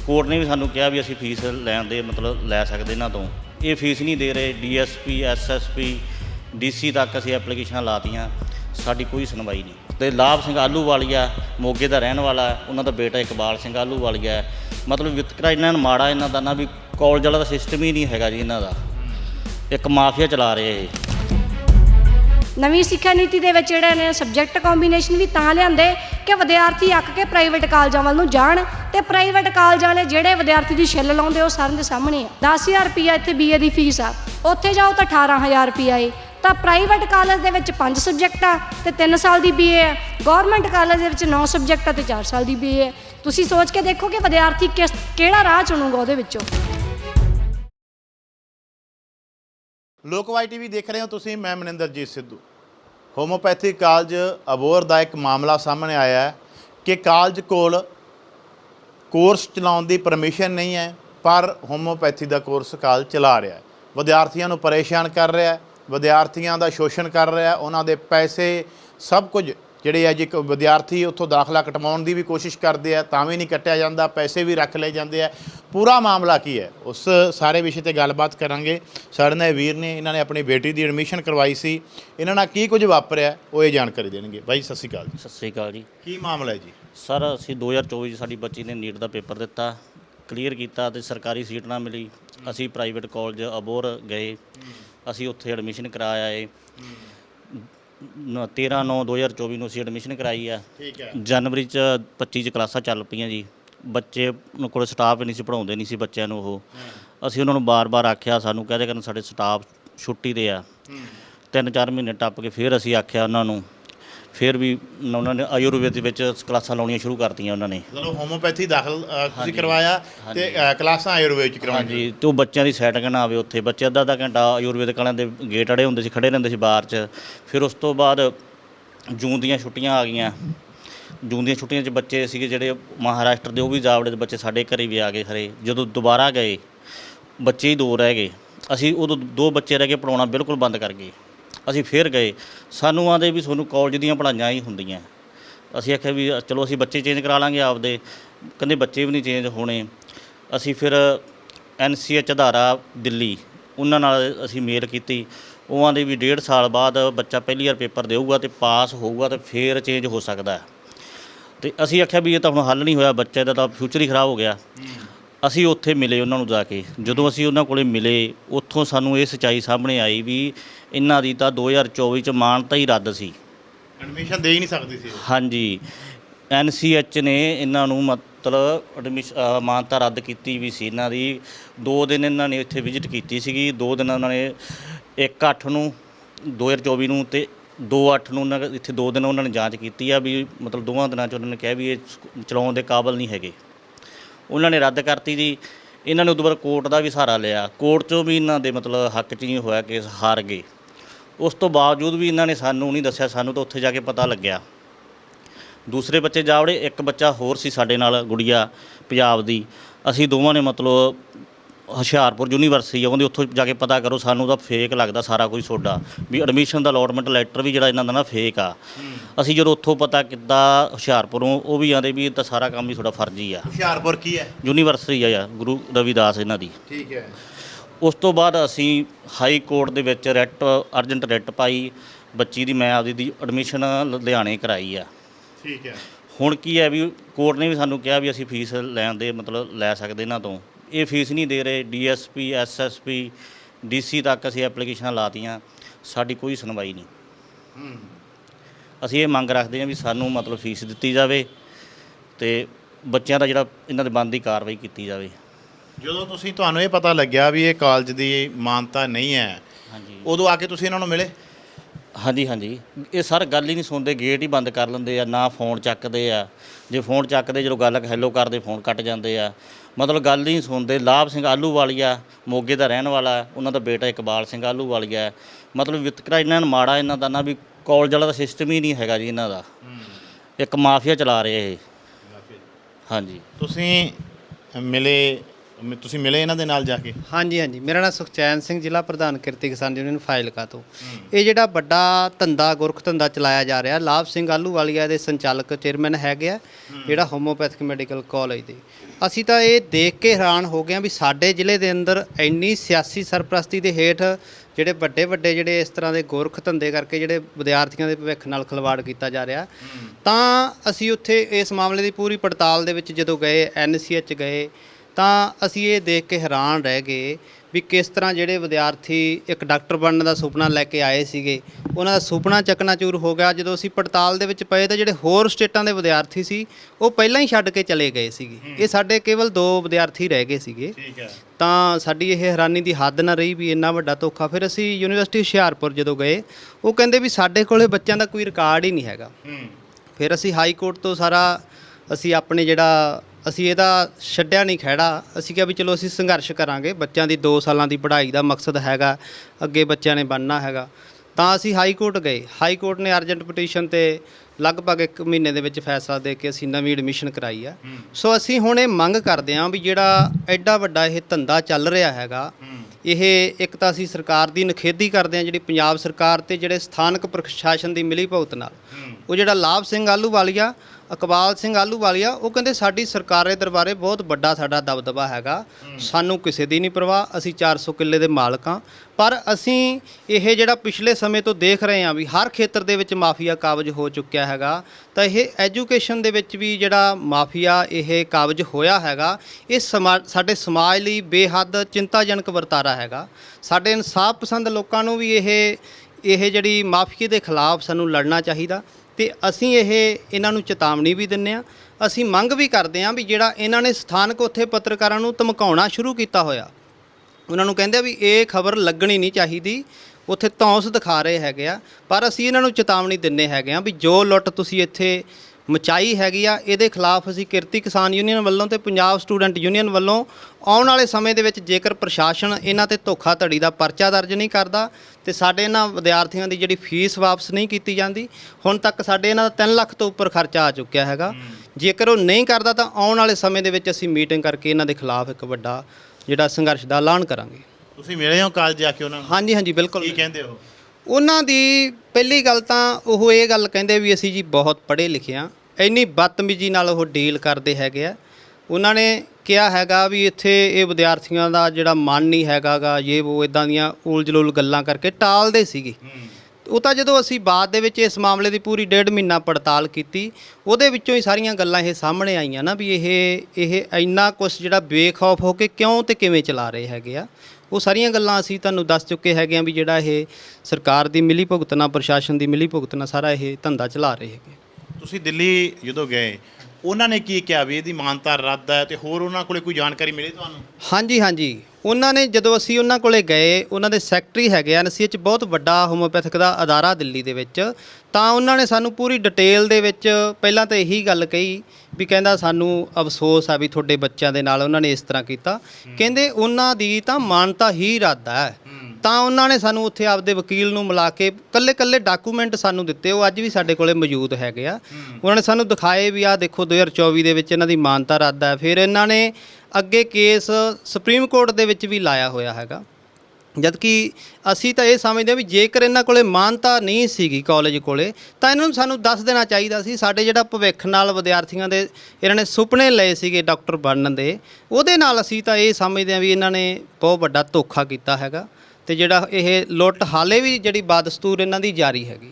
ਕੋਰਟ ਨੇ ਵੀ ਸਾਨੂੰ ਕਿਹਾ ਵੀ ਅਸੀਂ ਫੀਸ ਲੈਣ ਦੇ ਮਤਲਬ ਲੈ ਸਕਦੇ ਇਹਨਾਂ ਤੋਂ। ਇਹ ਫੀਸ ਨਹੀਂ ਦੇ ਰਹੇ, ਡੀਐਸਪੀ, ਐਸਐਸਪੀ, ਡੀਸੀ ਤੱਕ ਅਸੀਂ ਐਪਲੀਕੇਸ਼ਨਾਂ ਲਾਤੀਆਂ। ਸਾਡੀ ਕੋਈ ਸੁਣਵਾਈ ਨਹੀਂ। ਤੇ ਲਾਭ ਸਿੰਘ ਆਲੂ ਮੋਗੇ ਦਾ ਰਹਿਣ ਵਾਲਾ, ਉਹਨਾਂ ਦਾ ਬੇਟਾ ਇਕਬਾਲ ਸਿੰਘ ਆਲੂ ਮਤਲਬ ਵਿਤਕਰਾ ਇਹਨਾਂ ਮਾੜਾ ਇਹਨਾਂ ਦਾ ਨਾ ਵੀ ਕਾਲਜ ਵਾਲਾ ਦਾ ਸਿਸਟਮ ਹੀ ਨਹੀਂ ਹੈਗਾ ਜੀ ਇਹਨਾਂ ਦਾ। ਇੱਕ ਮਾਫੀਆ ਚਲਾ ਰਹੇ ਇਹ। ਨਵੀਂ ਸਿੱਖਿਆ ਨੀਤੀ ਦੇ ਵਿੱਚ ਜਿਹੜੇ ਨੇ ਸਬਜੈਕਟ ਕੰਬੀਨੇਸ਼ਨ ਵੀ ਤਾਂ ਲਿਆਂਦੇ ਕਿ ਵਿਦਿਆਰਥੀ ਅੱਕ ਕੇ ਪ੍ਰਾਈਵੇਟ ਕਾਲਜਾਂ ਵੱਲ ਨੂੰ ਜਾਣ ਤੇ ਪ੍ਰਾਈਵੇਟ ਕਾਲਜਾਂ ਵਾਲੇ ਜਿਹੜੇ ਵਿਦਿਆਰਥੀ ਦੀ ਛਿੱਲ ਲਾਉਂਦੇ ਉਹ ਸਾਰਿਆਂ ਦੇ ਸਾਹਮਣੇ ਆ। 10000 ਰੁਪਈਆ ਇੱਥੇ ਬੀਏ ਦੀ ਫੀਸ ਆ। ਉੱਥੇ ਜਾਓ ਤਾਂ 18000 ਰੁਪਈਆ ਏ। ਤਾਂ ਪ੍ਰਾਈਵੇਟ ਕਾਲਜ ਦੇ ਵਿੱਚ 5 ਸਬਜੈਕਟ ਆ ਤੇ 3 ਸਾਲ ਦੀ ਬੀਏ ਹੈ ਗਵਰਨਮੈਂਟ ਕਾਲਜ ਦੇ ਵਿੱਚ 9 ਸਬਜੈਕਟ ਆ ਤੇ 4 ਸਾਲ ਦੀ ਬੀਏ ਹੈ ਤੁਸੀਂ ਸੋਚ ਕੇ ਦੇਖੋ ਕਿ ਵਿਦਿਆਰਥੀ ਕਿਸ, ਕਿਹੜਾ ਰਾਹ ਚੁਣੂਗਾ ਉਹਦੇ ਵਿੱਚੋਂ? ਲੋਕਵਾਈ ਟੀਵੀ ਦੇਖ ਰਹੇ ਹੋ ਤੁਸੀਂ, ਮੈਂ ਮਨਿੰਦਰਜੀਤ ਸਿੱਧੂ। ਹੋਮੋਪੈਥੀ ਕਾਲਜ ਅਬੋਰ ਦਾ ਇੱਕ ਮਾਮਲਾ ਸਾਹਮਣੇ ਆਇਆ ਹੈ ਕਿ ਕਾਲਜ ਕੋਲ ਕੋਰਸ ਚਲਾਉਣ ਦੀ ਪਰਮਿਸ਼ਨ ਨਹੀਂ ਹੈ, ਪਰ ਹੋਮੋਪੈਥੀ ਦਾ ਕੋਰਸ ਕਾਲਜ ਚਲਾ ਰਿਹਾ ਹੈ। ਵਿਦਿਆਰਥੀਆਂ ਨੂੰ ਪਰੇਸ਼ਾਨ ਕਰ ਰਿਹਾ ਹੈ। ਵਿਦਿਆਰਥੀਆਂ ਦਾ ਸ਼ੋਸ਼ਣ ਕਰ ਰਿਹਾ ਉਹਨਾਂ ਦੇ ਪੈਸੇ ਸਭ ਕੁਝ ਜਿਹੜੇ ਹੈ ਜੇ ਇੱਕ ਵਿਦਿਆਰਥੀ ਉੱਥੋਂ ਦਾਖਲਾ ਕਟਵਾਉਣ ਦੀ ਵੀ ਕੋਸ਼ਿਸ਼ ਕਰਦੇ ਆ ਤਾਂ ਵੀ ਨਹੀਂ ਕੱਟਿਆ ਜਾਂਦਾ ਪੈਸੇ ਵੀ ਰੱਖ ਲਏ ਜਾਂਦੇ ਆ। ਪੂਰਾ ਮਾਮਲਾ ਕੀ ਹੈ? ਉਸ ਸਾਰੇ ਵਿਸ਼ੇ ਤੇ ਗੱਲਬਾਤ ਕਰਾਂਗੇ। ਸਾਡੇ ਨਾਲ ਵੀਰ ਨੇ ਇਹਨਾਂ ਨੇ ਆਪਣੀ ਬੇਟੀ ਦੀ ਐਡਮਿਸ਼ਨ ਕਰਵਾਈ ਸੀ। ਇਹਨਾਂ ਨਾਲ ਕੀ ਕੁਝ ਵਾਪਰਿਆ ਉਹ ਇਹ ਜਾਣਕਾਰੀ ਦੇਣਗੇ। ਬਾਈ ਸਤਿ ਸ਼੍ਰੀ ਅਕਾਲ ਜੀ। ਸਤਿ ਸ੍ਰੀ ਅਕਾਲ ਜੀ। ਕੀ ਮਾਮਲਾ ਹੈ ਜੀ? ਸਰ ਅਸੀਂ 2024 'ਚ ਸਾਡੀ ਬੱਚੀ ਨੇ ਨੀਟ ਦਾ ਪੇਪਰ ਦਿੱਤਾ ਕਲੀਅਰ ਕੀਤਾ ਤੇ ਸਰਕਾਰੀ ਸੀਟ ਨਾ ਮਿਲੀ। ਅਸੀਂ ਪ੍ਰਾਈਵੇਟ ਕਾਲਜ ਅਬੋਰ ਗਏ। ਅਸੀਂ ਉੱਥੇ ਐਡਮਿਸ਼ਨ ਕਰਾਇਆ ਏ। 13 9 2024 ਨੂੰ ਅਸੀਂ ਐਡਮਿਸ਼ਨ ਕਰਾਈ ਆ। ਠੀਕ ਹੈ। ਜਨਵਰੀ ਚ 25 ਚ ਕਲਾਸਾਂ ਚੱਲ ਪਈਆਂ ਜੀ। ਬੱਚੇ ਕੋਲ ਸਟਾਫ ਨਹੀਂ ਸੀ ਪੜਾਉਂਦੇ ਨਹੀਂ ਸੀ ਬੱਚਿਆਂ ਨੂੰ ਉਹ। ਅਸੀਂ ਉਹਨਾਂ ਨੂੰ ਬਾਰ-ਬਾਰ ਆਖਿਆ ਸਾਨੂੰ ਕਹਦੇ ਕਰਨ ਸਾਡੇ ਸਟਾਫ ਛੁੱਟੀ ਤੇ ਆ। ਤਿੰਨ ਚਾਰ ਮਹੀਨੇ ਟੱਪ ਕੇ ਫਿਰ ਅਸੀਂ ਆਖਿਆ ਉਹਨਾਂ ਨੂੰ ਫਿਰ ਵੀ ਉਹਨਾਂ ਨੇ ਆਯੁਰਵੇਦ ਦੇ ਵਿੱਚ ਕਲਾਸਾਂ ਲਾਉਣੀਆਂ ਸ਼ੁਰੂ ਕਰਤੀਆਂ ਉਹਨਾਂ ਨੇ। ਚਲੋ ਹੋਮੋਪੈਥੀ ਦਾਖਲ ਅ, ਤੁਸੀਂ ਕਰਵਾਇਆ ਤੇ ਅ, ਕਲਾਸਾਂ ਆਯੁਰਵੇਦ ਚ ਕਰਵਾਈਆਂ। ਹਾਂਜੀ ਤੇ ਉਹ ਬੱਚਿਆਂ ਦੀ ਸੈਟਿੰਗ ਨਾ ਆਵੇ ਉੱਥੇ। ਬੱਚੇ ਅੱਧਾ ਅੱਧਾ ਘੰਟਾ ਆਯੁਰਵੇਦਿਕ ਵਾਲਿਆਂ ਦੇ ਗੇਟ ਅੜੇ ਹੁੰਦੇ ਸੀ ਖੜੇ ਰਹਿੰਦੇ ਸੀ ਬਾਹਰ 'ਚ। ਫਿਰ ਉਸ ਤੋਂ ਬਾਅਦ ਜੂਨ ਦੀਆਂ ਛੁੱਟੀਆਂ ਆ ਗਈਆਂ। ਜੂਨ ਦੀਆਂ ਛੁੱਟੀਆਂ 'ਚ ਬੱਚੇ ਸੀਗੇ ਜਿਹੜੇ ਮਹਾਰਾਸ਼ਟਰ ਦੇ ਉਹ ਵੀ ਜਾਵੜੇ ਦੇ ਬੱਚੇ ਸਾਡੇ ਘਰੇ ਵੀ ਆ ਗਏ ਖਰੇ। ਜਦੋਂ ਦੁਬਾਰਾ ਗਏ ਬੱਚੇ ਹੀ ਦੋ ਰਹਿ ਗਏ। ਅਸੀਂ ਉਦੋਂ ਦੋ ਬੱਚੇ ਰਹਿ ਕੇ ਪੜਾਉਣਾ ਬਿਲਕੁਲ ਬੰਦ ਕਰ ਗਏ। ਅਸੀਂ ਫੇਰ ਗਏ। ਸਾਨੂੰ ਆਂਦੇ ਵੀ ਤੁਹਾਨੂੰ ਕਾਲਜ ਦੀਆਂ ਪੜ੍ਹਾਈਆਂ ਹੀ ਹੁੰਦੀਆਂ। ਅਸੀਂ ਆਖਿਆ ਵੀ ਚਲੋ ਅਸੀਂ ਬੱਚੇ ਚੇਂਜ ਕਰਾ ਲਾਂਗੇ ਆਪਦੇ। ਕਹਿੰਦੇ ਬੱਚੇ ਵੀ ਨਹੀਂ ਚੇਂਜ ਹੋਣੇ। ਅਸੀਂ ਫਿਰ ਐਨਸੀਐਚ ਅਧਾਰਾ ਦਿੱਲੀ, ਉਹਨਾਂ ਨਾਲ ਅਸੀਂ ਮੇਲ ਕੀਤੀ। ਉਹ ਆਂਦੇ ਵੀ ਡੇਢ ਸਾਲ ਬਾਅਦ ਬੱਚਾ ਪਹਿਲੀ ਵਾਰ ਪੇਪਰ ਦੇਊਗਾ ਤੇ ਪਾਸ ਹੋਊਗਾ ਤੇ ਫੇਰ ਚੇਂਜ ਹੋ ਸਕਦਾ। ਹੈ। ਤੇ ਅਸੀਂ ਆਖਿਆ ਵੀ ਇਹ ਤਾਂ ਹੁਣ ਹੱਲ ਨਹੀਂ ਹੋਇਆ, ਬੱਚੇ ਦਾ ਤਾਂ ਫਿਊਚਰ ਹੀ ਖਰਾਬ ਹੋ ਗਿਆ। ਅਸੀਂ ਉੱਥੇ ਮਿਲੇ ਉਹਨਾਂ ਨੂੰ ਜਾ ਕੇ। ਜਦੋਂ ਅਸੀਂ ਉਹਨਾਂ ਕੋਲੇ ਮਿਲੇ ਉੱਥੋਂ ਸਾਨੂੰ ਇਹ ਸਚਾਈ ਸਾਹਮਣੇ ਆਈ ਵੀ ਇਹਨਾਂ ਦੀ ਤਾਂ 2024 ਚ ਮਾਨਤਾ ਹੀ ਰੱਦ ਸੀ। ਐਡਮਿਸ਼ਨ ਦੇ ਹੀ ਨਹੀਂ ਸਕਦੀ ਸੀ। ਹਾਂਜੀ। ਐਨਸੀਐਚ ਨੇ ਇਹਨਾਂ ਨੂੰ ਮਤਲਬ ਐਡਮਿਸ਼ ਅ, ਮਾਨਤਾ ਰੱਦ ਕੀਤੀ ਵੀ ਸੀ ਇਹਨਾਂ ਦੀ। ਦੋ ਦਿਨ ਇਹਨਾਂ ਨੇ ਇੱਥੇ ਵਿਜ਼ਿਟ ਕੀਤੀ ਸੀਗੀ। ਦੋ ਦਿਨ ਉਹਨਾਂ ਨੇ 1 8 ਨੂੰ 2024 ਨੂੰ ਤੇ 2 8 ਨੂੰ ਉਹਨਾਂ ਇੱਥੇ ਦੋ ਦਿਨ ਉਹਨਾਂ ਨੇ ਜਾਂਚ ਕੀਤੀ ਆ ਵੀ ਮਤਲਬ ਦੋਵਾਂ ਦਿਨਾਂ 'ਚ ਉਹਨਾਂ ਨੇ ਕਿਹਾ ਵੀ ਇਹ ਚਲਾਉਣ ਦੇ ਕਾਬਿਲ ਨਹੀਂ ਹੈਗੇ। ਉਹਨਾਂ ਨੇ ਰੱਦ ਕਰਤੀ ਜੀ। ਇਹਨਾਂ ਨੇ ਉਦੋਂ ਬਾਅਦ ਕੋਰਟ ਦਾ ਵੀ ਸਹਾਰਾ ਲਿਆ। ਕੋਰਟ 'ਚੋਂ ਵੀ ਇਹਨਾਂ ਦੇ ਮਤਲਬ ਹੱਕ 'ਚ ਨਹੀਂ ਹੋਇਆ ਕੇਸ ਹਾਰ ਗਏ। ਉਸ ਤੋਂ ਬਾਵਜੂਦ ਵੀ ਇਹਨਾਂ ਨੇ ਸਾਨੂੰ ਨਹੀਂ ਦੱਸਿਆ, ਸਾਨੂੰ ਤਾਂ ਉੱਥੇ ਜਾ ਕੇ ਪਤਾ ਲੱਗਿਆ। ਦੂਸਰੇ ਬੱਚੇ ਜਾ ਜਾਵੜੇ, ਇੱਕ ਬੱਚਾ ਹੋਰ ਸੀ ਸਾਡੇ ਨਾਲ, ਗੁੜੀਆ ਪੰਜਾਬ ਦੀ। ਅਸੀਂ ਦੋਵਾਂ ਨੇ ਮਤਲਬ ਹੁਸ਼ਿਆਰਪੁਰ ਯੂਨੀਵਰਸਿਟੀ ਆ ਉਹਦੇ ਉੱਥੋਂ ਜਾ ਕੇ ਪਤਾ ਕਰੋ ਸਾਨੂੰ ਤਾਂ ਫੇਕ ਲੱਗਦਾ ਸਾਰਾ ਕੁਝ ਤੁਹਾਡਾ। ਵੀ ਐਡਮਿਸ਼ਨ ਦਾ ਅਲੋਟਮੈਂਟ ਲੈਟਰ ਵੀ ਜਿਹੜਾ ਇਹਨਾਂ ਦਾ ਨਾ ਫੇਕ ਆ। ਅਸੀਂ ਜਦੋਂ ਉੱਥੋਂ ਪਤਾ ਕੀਤਾ ਹੁਸ਼ਿਆਰਪੁਰੋਂ ਉਹ ਵੀ ਆਂਦੇ ਵੀ ਇਹ ਤਾਂ ਸਾਰਾ ਕੰਮ ਹੀ ਤੁਹਾਡਾ ਫਰਜ਼ੀ ਆ। ਹੁਸ਼ਿਆਰਪੁਰ ਕੀ ਹੈ? ਯੂਨੀਵਰਸਿਟੀ ਆ ਯਾਰ ਗੁਰੂ ਰਵਿਦਾਸ ਇਹਨਾਂ ਦੀ। ਠੀਕ ਹੈ। ਉਸ ਤੋਂ ਬਾਅਦ ਅਸੀਂ ਹਾਈ ਕੋਰਟ ਦੇ ਵਿੱਚ ਰਿਟ ਅਰਜੈਂਟ ਰਿਟ ਪਾਈ ਬੱਚੀ ਦੀ ਮੈਂ ਆਪਦੀ ਦੀ ਐਡਮਿਸ਼ਨ ਲੁਧਿਆਣੇ ਕਰਾਈ ਆ। ਠੀਕ ਹੈ। ਹੁਣ ਕੀ ਹੈ ਵੀ ਕੋਰਟ ਨੇ ਵੀ ਸਾਨੂੰ ਕਿਹਾ ਵੀ ਅਸੀਂ ਫੀਸ ਲੈਣ ਦੇ ਮਤਲਬ ਲੈ ਸਕਦੇ ਇਹਨਾਂ ਤੋਂ। ਇਹ ਫੀਸ ਨਹੀਂ ਦੇ ਰਹੇ ਡੀਐਸਪੀ ਐਸਐਸਪੀ ਡੀਸੀ ਤੱਕ ਅਸੀਂ ਐਪਲੀਕੇਸ਼ਨਾਂ ਲਾਤੀਆਂ ਸਾਡੀ ਕੋਈ ਸੁਣਵਾਈ ਨਹੀਂ। ਅਸੀਂ ਇਹ ਮੰਗ ਰੱਖਦੇ ਹਾਂ ਵੀ ਸਾਨੂੰ ਮਤਲਬ ਫੀਸ ਦਿੱਤੀ ਜਾਵੇ ਤੇ ਬੱਚਿਆਂ ਦਾ ਜਿਹੜਾ ਇਹਨਾਂ ਦੇ ਬੰਦ ਦੀ ਕਾਰਵਾਈ ਕੀਤੀ ਜਾਵੇ। ਜਦੋਂ ਤੁਸੀਂ ਤੁਹਾਨੂੰ ਇਹ ਪਤਾ ਲੱਗਿਆ ਵੀ ਇਹ ਕਾਲਜ ਦੀ ਮਾਨਤਾ ਨਹੀਂ ਹੈ ਹਾਂਜੀ। ਉਦੋਂ ਆ ਕੇ ਤੁਸੀਂ ਇਹਨਾਂ ਨੂੰ ਮਿਲੇ? ਹਾਂਜੀ ਹਾਂਜੀ। ਇਹ ਸਰ ਗੱਲ ਹੀ ਨਹੀਂ ਸੁਣਦੇ ਗੇਟ ਹੀ ਬੰਦ ਕਰ ਲੈਂਦੇ ਆ ਨਾ ਫੋਨ ਚੱਕਦੇ ਆ। ਜੇ ਫੋਨ ਚੱਕਦੇ ਜਦੋਂ ਗੱਲ ਹੈਲੋ ਕਰਦੇ ਫੋਨ ਕੱਟ ਜਾਂਦੇ ਆ। ਮਤਲਬ ਗੱਲ ਹੀ ਨਹੀਂ ਸੁਣਦੇ। ਲਾਭ ਸਿੰਘ ਆਲੂਵਾਲੀਆ ਮੋਗੇ ਦਾ ਰਹਿਣ ਵਾਲਾ ਉਹਨਾਂ ਦਾ ਬੇਟਾ ਇਕਬਾਲ ਸਿੰਘ ਆਲੂਵਾਲੀਆ ਹੈ। ਮਤਲਬ ਵਿਤਕਰਾ ਇਹਨਾਂ ਨੂੰ ਮਾੜਾ ਇਹਨਾਂ ਦਾ ਨਾ ਵੀ ਕਾਲਜ ਵਾਲਾ ਦਾ ਸਿਸਟਮ ਹੀ ਨਹੀਂ ਹੈਗਾ ਜੀ ਇਹਨਾਂ ਦਾ। ਇੱਕ ਮਾਫੀਆ ਚਲਾ ਰਹੇ ਇਹ। ਹਾਂਜੀ। ਤੁਸੀਂ ਮਿਲੇ ਮ- ਤੁਸੀਂ ਮਿਲੇ ਇਹਨਾਂ ਦੇ ਨਾਲ ਜਾ ਕੇ? ਹਾਂਜੀ ਹਾਂਜੀ। ਮੇਰਾ ਨਾਮ ਸੁਖਚੈਨ ਸਿੰਘ, ਜ਼ਿਲ੍ਹਾ ਪ੍ਰਧਾਨ ਕਿਰਤੀ ਕਿਸਾਨ ਯੂਨੀਅਨ ਫਾਜ਼ਿਲਕਾ ਤੋਂ। ਇਹ ਜਿਹੜਾ ਵੱਡਾ ਧੰਦਾ, ਗੁਰਖ ਧੰਦਾ ਚਲਾਇਆ ਜਾ ਰਿਹਾ, ਲਾਭ ਸਿੰਘ ਆਲੂਵਾਲੀਆ ਦੇ ਸੰਚਾਲਕ ਚੇਅਰਮੈਨ ਹੈਗੇ ਆ, ਜਿਹੜਾ ਹੋਮੋਪੈਥਿਕ ਮੈਡੀਕਲ ਕਾਲਜ ਦੇ। ਅਸੀਂ ਤਾਂ ਇਹ ਦੇਖ ਕੇ ਹੈਰਾਨ ਹੋ ਗਏ ਆ ਵੀ ਸਾਡੇ ਜ਼ਿਲ੍ਹੇ ਦੇ ਅੰਦਰ ਇੰਨੀ ਸਿਆਸੀ ਸਰਪ੍ਰਸਤੀ ਦੇ ਹੇਠ ਜਿਹੜੇ ਵੱਡੇ ਵੱਡੇ ਜਿਹੜੇ ਇਸ ਤਰ੍ਹਾਂ ਦੇ ਗੁਰਖ ਧੰਦੇ ਕਰਕੇ ਜਿਹੜੇ ਵਿਦਿਆਰਥੀਆਂ ਦੇ ਭਵਿੱਖ ਨਾਲ ਖਿਲਵਾੜ ਕੀਤਾ ਜਾ ਰਿਹਾ, ਤਾਂ ਅਸੀਂ ਉੱਥੇ ਇਸ ਮਾਮਲੇ ਦੀ ਪੂਰੀ ਪੜਤਾਲ ਦੇ ਵਿੱਚ ਜਦੋਂ ਗਏ ਐਨਸੀਐਚ ਗਏ ਤਾਂ ਅਸੀਂ ਇਹ ਦੇਖ ਕੇ ਹੈਰਾਨ ਰਹਿ ਗਏ ਵੀ ਕਿਸ ਤਰ੍ਹਾਂ ਜਿਹੜੇ ਵਿਦਿਆਰਥੀ ਇੱਕ ਡਾਕਟਰ ਬਣਨ ਦਾ ਸੁਪਨਾ ਲੈ ਕੇ ਆਏ ਸੀਗੇ। ਉਹਨਾਂ ਦਾ ਸੁਪਨਾ ਚੱਕਨਾਚੂਰ ਹੋ ਗਿਆ। ਜਦੋਂ ਅਸੀਂ ਪੜਤਾਲ ਦੇ ਵਿੱਚ ਪਏ ਤਾਂ ਜਿਹੜੇ ਹੋਰ ਸਟੇਟਾਂ ਦੇ ਵਿਦਿਆਰਥੀ ਸੀ ਉਹ ਪਹਿਲਾਂ ਹੀ ਛੱਡ ਕੇ ਚਲੇ ਗਏ ਸੀਗੇ। ਇਹ ਸਾਡੇ ਕੇਵਲ ਦੋ ਵਿਦਿਆਰਥੀ ਰਹਿ ਗਏ ਸੀਗੇ। ਠੀਕ ਹੈ। ਤਾਂ ਸਾਡੀ ਇਹ ਹੈਰਾਨੀ ਦੀ ਹੱਦ ਨਾ ਰਹੀ ਵੀ ਇੰਨਾ ਵੱਡਾ ਧੋਖਾ। ਫਿਰ ਅਸੀਂ ਯੂਨੀਵਰਸਿਟੀ ਹੁਸ਼ਿਆਰਪੁਰ ਜਦੋਂ ਗਏ ਉਹ ਕਹਿੰਦੇ ਵੀ ਸਾਡੇ ਕੋਲੇ ਬੱਚਿਆਂ ਦਾ ਕੋਈ ਰਿਕਾਰਡ ਹੀ ਨਹੀਂ ਹੈਗਾ। ਫਿਰ ਅਸੀਂ ਹਾਈ ਕੋਰਟ ਤੋਂ ਸਾਰਾ ਅਸੀਂ ਆਪਣੇ ਜਿਹੜਾ ਅਸੀਂ ਇਹਦਾ ਛੱਡਿਆ ਨਹੀਂ ਖਹਿੜਾ। ਅਸੀਂ ਕਿਹਾ ਵੀ ਚਲੋ ਅਸੀਂ ਸੰਘਰਸ਼ ਕਰਾਂਗੇ। ਬੱਚਿਆਂ ਦੀ 2 ਸਾਲਾਂ ਦੀ ਪੜ੍ਹਾਈ ਦਾ ਮਕਸਦ ਹੈਗਾ। ਅੱਗੇ ਬੱਚਿਆਂ ਨੇ ਬਣਨਾ ਹੈਗਾ। ਤਾਂ ਅਸੀਂ ਹਾਈ ਕੋਰਟ ਗਏ। ਹਾਈ ਕੋਰਟ ਨੇ ਅਰਜੈਂਟ ਪਟੀਸ਼ਨ ਤੇ ਲਗਭਗ 1 ਮਹੀਨੇ ਦੇ ਵਿੱਚ ਫੈਸਲਾ ਦੇ ਕੇ ਅਸੀਂ ਨਵੀਂ ਐਡਮਿਸ਼ਨ ਕਰਾਈ ਆ। ਸੋ ਅਸੀਂ ਹੁਣ ਇਹ ਮੰਗ ਕਰਦੇ ਹਾਂ ਵੀ ਜਿਹੜਾ ਐਡਾ ਵੱਡਾ ਇਹ ਧੰਦਾ ਚੱਲ ਰਿਹਾ ਹੈਗਾ ਇਹ ਇੱਕ ਤਾਂ ਅਸੀਂ ਸਰਕਾਰ ਦੀ ਨਖੇਦੀ ਕਰਦੇ ਹਾਂ ਜਿਹੜੀ ਪੰਜਾਬ ਸਰਕਾਰ ਤੇ ਜਿਹੜੇ ਸਥਾਨਕ ਪ੍ਰਸ਼ਾਸਨ ਦੀ ਮਿਲੀ ਭਗਤ ਨਾਲ ਉਹ ਜਿਹੜਾ ਲਾਭ ਸਿੰਘ ਆਲੂਵਾਲੀਆ ਇਕਬਾਲ ਸਿੰਘ ਆਲੂਵਾਲੀਆ ਉਹ ਕਹਿੰਦੇ ਸਾਡੀ ਸਰਕਾਰੇ ਦਰਬਾਰੇ ਬਹੁਤ ਵੱਡਾ ਸਾਡਾ ਦਬਦਬਾ ਹੈਗਾ। ਸਾਨੂੰ ਕਿਸੇ ਦੀ ਨਹੀਂ ਪਰਵਾਹ, ਅਸੀਂ 400 ਕਿੱਲੇ ਦੇ ਮਾਲਕ ਹਾਂ। ਪਰ ਅਸੀਂ ਇਹ ਜਿਹੜਾ ਪਿਛਲੇ ਸਮੇਂ ਤੋਂ ਦੇਖ ਰਹੇ ਹਾਂ ਵੀ ਹਰ ਖੇਤਰ ਦੇ ਵਿੱਚ ਮਾਫੀਆ ਕਾਬਜ ਹੋ ਚੁੱਕਿਆ ਚੁੱਕਿਆ ਹੈਗਾ, ਤਾਂ ਇਹ ਐਜੂਕੇਸ਼ਨ ਦੇ ਵਿੱਚ ਵੀ ਜਿਹੜਾ ਮਾਫੀਆ ਇਹ ਕਾਬਜ ਹੋਇਆ ਹੈਗਾ, ਇਹ ਸਮਾ- ਸਾਡੇ ਸਮਾਜ ਲਈ ਬੇਹੱਦ ਚਿੰਤਾਜਨਕ ਵਰਤਾਰਾ ਹੈਗਾ। ਸਾਡੇ ਇਨਸਾਫ ਪਸੰਦ ਲੋਕਾਂ ਨੂੰ ਵੀ ਇਹ ਇਹ ਜਿਹੜੀ ਮਾਫੀਏ ਦੇ ਖਿਲਾਫ ਸਾਨੂੰ ਲੜਨਾ ਚਾਹੀਦਾ। ਤੇ ਅਸੀਂ ਇਹ, ਇਹਨਾਂ ਨੂੰ ਚੇਤਾਵਨੀ ਵੀ ਦਿੰਨੇ ਆ ਅਸੀਂ ਮੰਗ ਵੀ ਕਰਦੇ ਆ ਵੀ ਜਿਹੜਾ ਇਹਨਾਂ ਨੇ ਸਥਾਨਕ ਉੱਥੇ ਪੱਤਰਕਾਰਾਂ ਨੂੰ ਧਮਕਾਉਣਾ ਸ਼ੁਰੂ ਕੀਤਾ ਹੋਇਆ, ਉਹਨਾਂ ਨੂੰ ਕਹਿੰਦੇ ਆ ਵੀ ਇਹ ਖਬਰ ਲੱਗਣੀ ਨਹੀਂ ਚਾਹੀਦੀ, ਉੱਥੇ ਧੌਂਸ ਦਿਖਾ ਰਹੇ ਹੈਗੇ ਆ। ਪਰ ਅਸੀਂ ਇਹਨਾਂ ਨੂੰ ਚੇਤਾਵਨੀ ਦਿੰਨੇ ਹੈਗੇ ਆ ਵੀ ਜੋ ਲੁੱਟ ਤੁਸੀਂ ਇੱਥੇ ਮਚਾਈ ਹੈਗੀ ਆ ਇਹਦੇ ਖਿਲਾਫ ਅਸੀਂ ਕਿਰਤੀ ਕਿਸਾਨ ਯੂਨੀਅਨ ਵੱਲੋਂ ਤੇ ਪੰਜਾਬ ਸਟੂਡੈਂਟ ਯੂਨੀਅਨ ਵੱਲੋਂ ਆਉਣ ਵਾਲੇ ਸਮੇਂ ਦੇ ਵਿੱਚ ਜੇਕਰ ਪ੍ਰਸ਼ਾਸਨ ਇਹਨਾਂ ਤੇ ਧੋਖਾਧੜੀ ਦਾ ਪਰਚਾ ਦਰਜ ਨਹੀਂ ਕਰਦਾ ਤੇ ਸਾਡੇ ਇਹਨਾਂ ਵਿਦਿਆਰਥੀਆਂ ਦੀ ਜਿਹੜੀ ਫੀਸ ਵਾਪਸ ਨਹੀਂ ਕੀਤੀ ਜਾਂਦੀ ਹੁਣ ਤੱਕ ਸਾਡੇ ਇਹਨਾਂ ਦਾ 3 ਲੱਖ ਤੋਂ ਉੱਪਰ ਖਰਚਾ ਆ ਚੁੱਕਿਆ ਹੈਗਾ। ਜੇਕਰ ਉਹ ਨਹੀਂ ਕਰਦਾ ਤਾਂ ਆਉਣ ਵਾਲੇ ਸਮੇਂ ਦੇ ਵਿੱਚ ਅਸੀਂ ਮੀਟਿੰਗ ਕਰਕੇ ਇਹਨਾਂ ਦੇ ਖਿਲਾਫ ਇੱਕ ਵੱਡਾ ਜਿਹੜਾ ਸੰਘਰਸ਼ ਦਾ ਐਲਾਨ ਕਰਾਂਗੇ। ਤੁਸੀਂ ਮਿਲੇ ਹੋ ਕਾਲਜ ਜਾ ਕੇ ਉਹਨਾਂ ਨੂੰ ਹਾਂਜੀ ਹਾਂਜੀ ਬਿਲਕੁਲ। ਕੀ ਕਹਿੰਦੇ ਹੋ? ਉਹਨਾਂ ਦੀ ਪਹਿਲੀ ਗੱਲ ਤਾਂ ਉਹ ਇਹ ਗੱਲ ਕਹਿੰਦੇ ਵੀ ਅਸੀਂ ਜੀ ਬਹੁਤ ਪੜ੍ਹੇ ਲਿਖੇ ਆ ਇੰਨੀ ਬਦਤਮੀਜ਼ੀ ਨਾਲ ਉਹ ਡੀਲ ਕਰਦੇ ਹੈਗੇ ਆ। ਉਹਨਾਂ ਨੇ ਕਿਹਾ ਹੈਗਾ ਵੀ ਇੱਥੇ ਇਹ ਵਿਦਿਆਰਥੀਆਂ ਦਾ ਜਿਹੜਾ ਮਨ ਨਹੀਂ ਹੈਗਾਗਾ ਇਹ ਉਹ ਇਦਾਂ ਦੀਆਂ ਉਲਝਲੁਲ ਗੱਲਾਂ ਕਰਕੇ ਟਾਲਦੇ ਸੀਗੇ। ਉਹ ਤਾਂ ਜਦੋਂ ਅਸੀਂ ਬਾਅਦ ਦੇ ਵਿੱਚ ਇਸ ਮਾਮਲੇ ਦੀ ਪੂਰੀ ਡੇਢ ਮਹੀਨਾ ਪੜਤਾਲ ਕੀਤੀ, ਉਹਦੇ ਵਿੱਚੋਂ ਹੀ ਸਾਰੀਆਂ ਗੱਲਾਂ ਇਹ ਸਾਹਮਣੇ ਆਈਆਂ ਨਾ ਵੀ ਇਹ ਇਹ ਇੰਨਾ ਕੁਝ ਜਿਹੜਾ ਬੇਖੌਫ ਹੋ ਕੇ ਕਿਉਂ ਤੇ ਕਿਵੇਂ ਚਲਾ ਰਹੇ ਹੈਗੇ ਆ। ਉਹ ਸਾਰੀਆਂ ਗੱਲਾਂ ਅਸੀਂ ਤੁਹਾਨੂੰ ਦੱਸ ਚੁੱਕੇ ਹੈਗੇ ਆ ਵੀ ਜਿਹੜਾ ਇਹ ਸਰਕਾਰ ਦੀ ਮਿਲੀ ਭੁਗਤ ਨਾਲ ਪ੍ਰਸ਼ਾਸਨ ਦੀ ਮਿਲੀ ਭੁਗਤ ਨਾਲ ਸਾਰਾ ਇਹ ਧੰਦਾ ਚਲਾ ਰਹੇ ਹੈਗੇ ਤੁਸੀਂ ਦਿੱਲੀ ਜਦੋਂ ਗਏ ਉਹਨਾਂ ਨੇ ਕੀ ਕਿਹਾ ਵੀ ਇਹਦੀ ਮਾਨਤਾ ਰੱਦ ਹੈ ਤੇ ਹੋਰ ਉਹਨਾਂ ਕੋਲੇ ਕੋਈ ਜਾਣਕਾਰੀ ਮਿਲੀ ਤੁਹਾਨੂੰ? ਹਾਂਜੀ ਹਾਂਜੀ। ਉਹਨਾਂ ਨੇ ਜਦੋਂ ਅਸੀਂ ਉਹਨਾਂ ਕੋਲੇ ਗਏ ਉਹਨਾਂ ਦੇ ਸੈਕਟਰੀ ਹੈਗੇ ਆ ਨਸੀਹ ਚ ਬਹੁਤ ਵੱਡਾ ਹੋਮੋਪੈਥਿਕ ਦਾ ਅਦਾਰਾ ਦਿੱਲੀ ਦੇ ਵਿੱਚ। ਤਾਂ ਉਹਨਾਂ ਨੇ ਸਾਨੂੰ ਪੂਰੀ ਡਿਟੇਲ ਦੇ ਵਿੱਚ ਪਹਿਲਾਂ ਤਾਂ ਇਹੀ ਗੱਲ ਕਹੀ ਵੀ ਕਹਿੰਦਾ ਸਾਨੂੰ ਅਫਸੋਸ ਆ ਵੀ ਤੁਹਾਡੇ ਬੱਚਿਆਂ ਦੇ ਨਾਲ ਉਹਨਾਂ ਨੇ ਇਸ ਤਰ੍ਹਾਂ ਕੀਤਾ। ਕਹਿੰਦੇ ਉਹਨਾਂ ਦੀ ਤਾਂ ਮਾਨਤਾ ਹੀ ਰੱਦ ਹੈ। ਤਾਂ ਉਹਨਾਂ ਨੇ ਸਾਨੂੰ ਉੱਥੇ ਆਪਦੇ ਵਕੀਲ ਨੂੰ ਮਿਲਾ ਕੇ ਕੱਲੇ ਕੱਲੇ ਡਾਕੂਮੈਂਟ ਸਾਨੂੰ ਦਿੱਤੇ ਉਹ ਅੱਜ ਵੀ ਸਾਡੇ ਕੋਲੇ ਮੌਜੂਦ ਹੈਗੇ ਆ। ਉਹਨਾਂ ਨੇ ਸਾਨੂੰ ਦਿਖਾਏ ਵੀ ਆਹ ਦੇਖੋ 2024 ਦੇ ਵਿੱਚ ਇਹਨਾਂ ਦੀ ਮਾਨਤਾ ਰੱਦ ਹੈ। ਫਿਰ ਇਹਨਾਂ ਨੇ ਅੱਗੇ ਕੇਸ ਸੁਪਰੀਮ ਕੋਰਟ ਦੇ ਵਿੱਚ ਵੀ ਲਾਇਆ ਹੋਇਆ ਹੈਗਾ। ਜਦ ਕਿ ਅਸੀਂ ਤਾਂ ਇਹ ਸਮਝਦੇ ਹਾਂ ਵੀ ਜੇਕਰ ਇਹਨਾਂ ਕੋਲੇ ਮਾਨਤਾ ਨਹੀਂ ਸੀਗੀ ਕਾਲਜ ਕੋਲੇ, ਤਾਂ ਇਹਨਾਂ ਨੂੰ ਸਾਨੂੰ ਦੱਸ ਦੇਣਾ ਚਾਹੀਦਾ ਸੀ। ਸਾਡੇ ਜਿਹੜਾ ਭਵਿੱਖ ਨਾਲ ਵਿਦਿਆਰਥੀਆਂ ਦੇ ਇਹਨਾਂ ਨੇ ਸੁਪਨੇ ਲਏ ਸੀਗੇ ਡਾਕਟਰ ਬਣਨ ਦੇ, ਉਹਦੇ ਨਾਲ ਅਸੀਂ ਤਾਂ ਇਹ ਸਮਝਦੇ ਹਾਂ ਵੀ ਇਹਨਾਂ ਨੇ ਬਹੁਤ ਵੱਡਾ ਧੋਖਾ ਕੀਤਾ ਹੈਗਾ। ਤੇ ਜਿਹੜਾ ਇਹ ਲੁੱਟ ਹਾਲੇ ਵੀ ਜਿਹੜੀ ਬਦਸਤੂਰ ਇਹਨਾਂ ਦੀ ਜਾਰੀ ਹੈਗੀ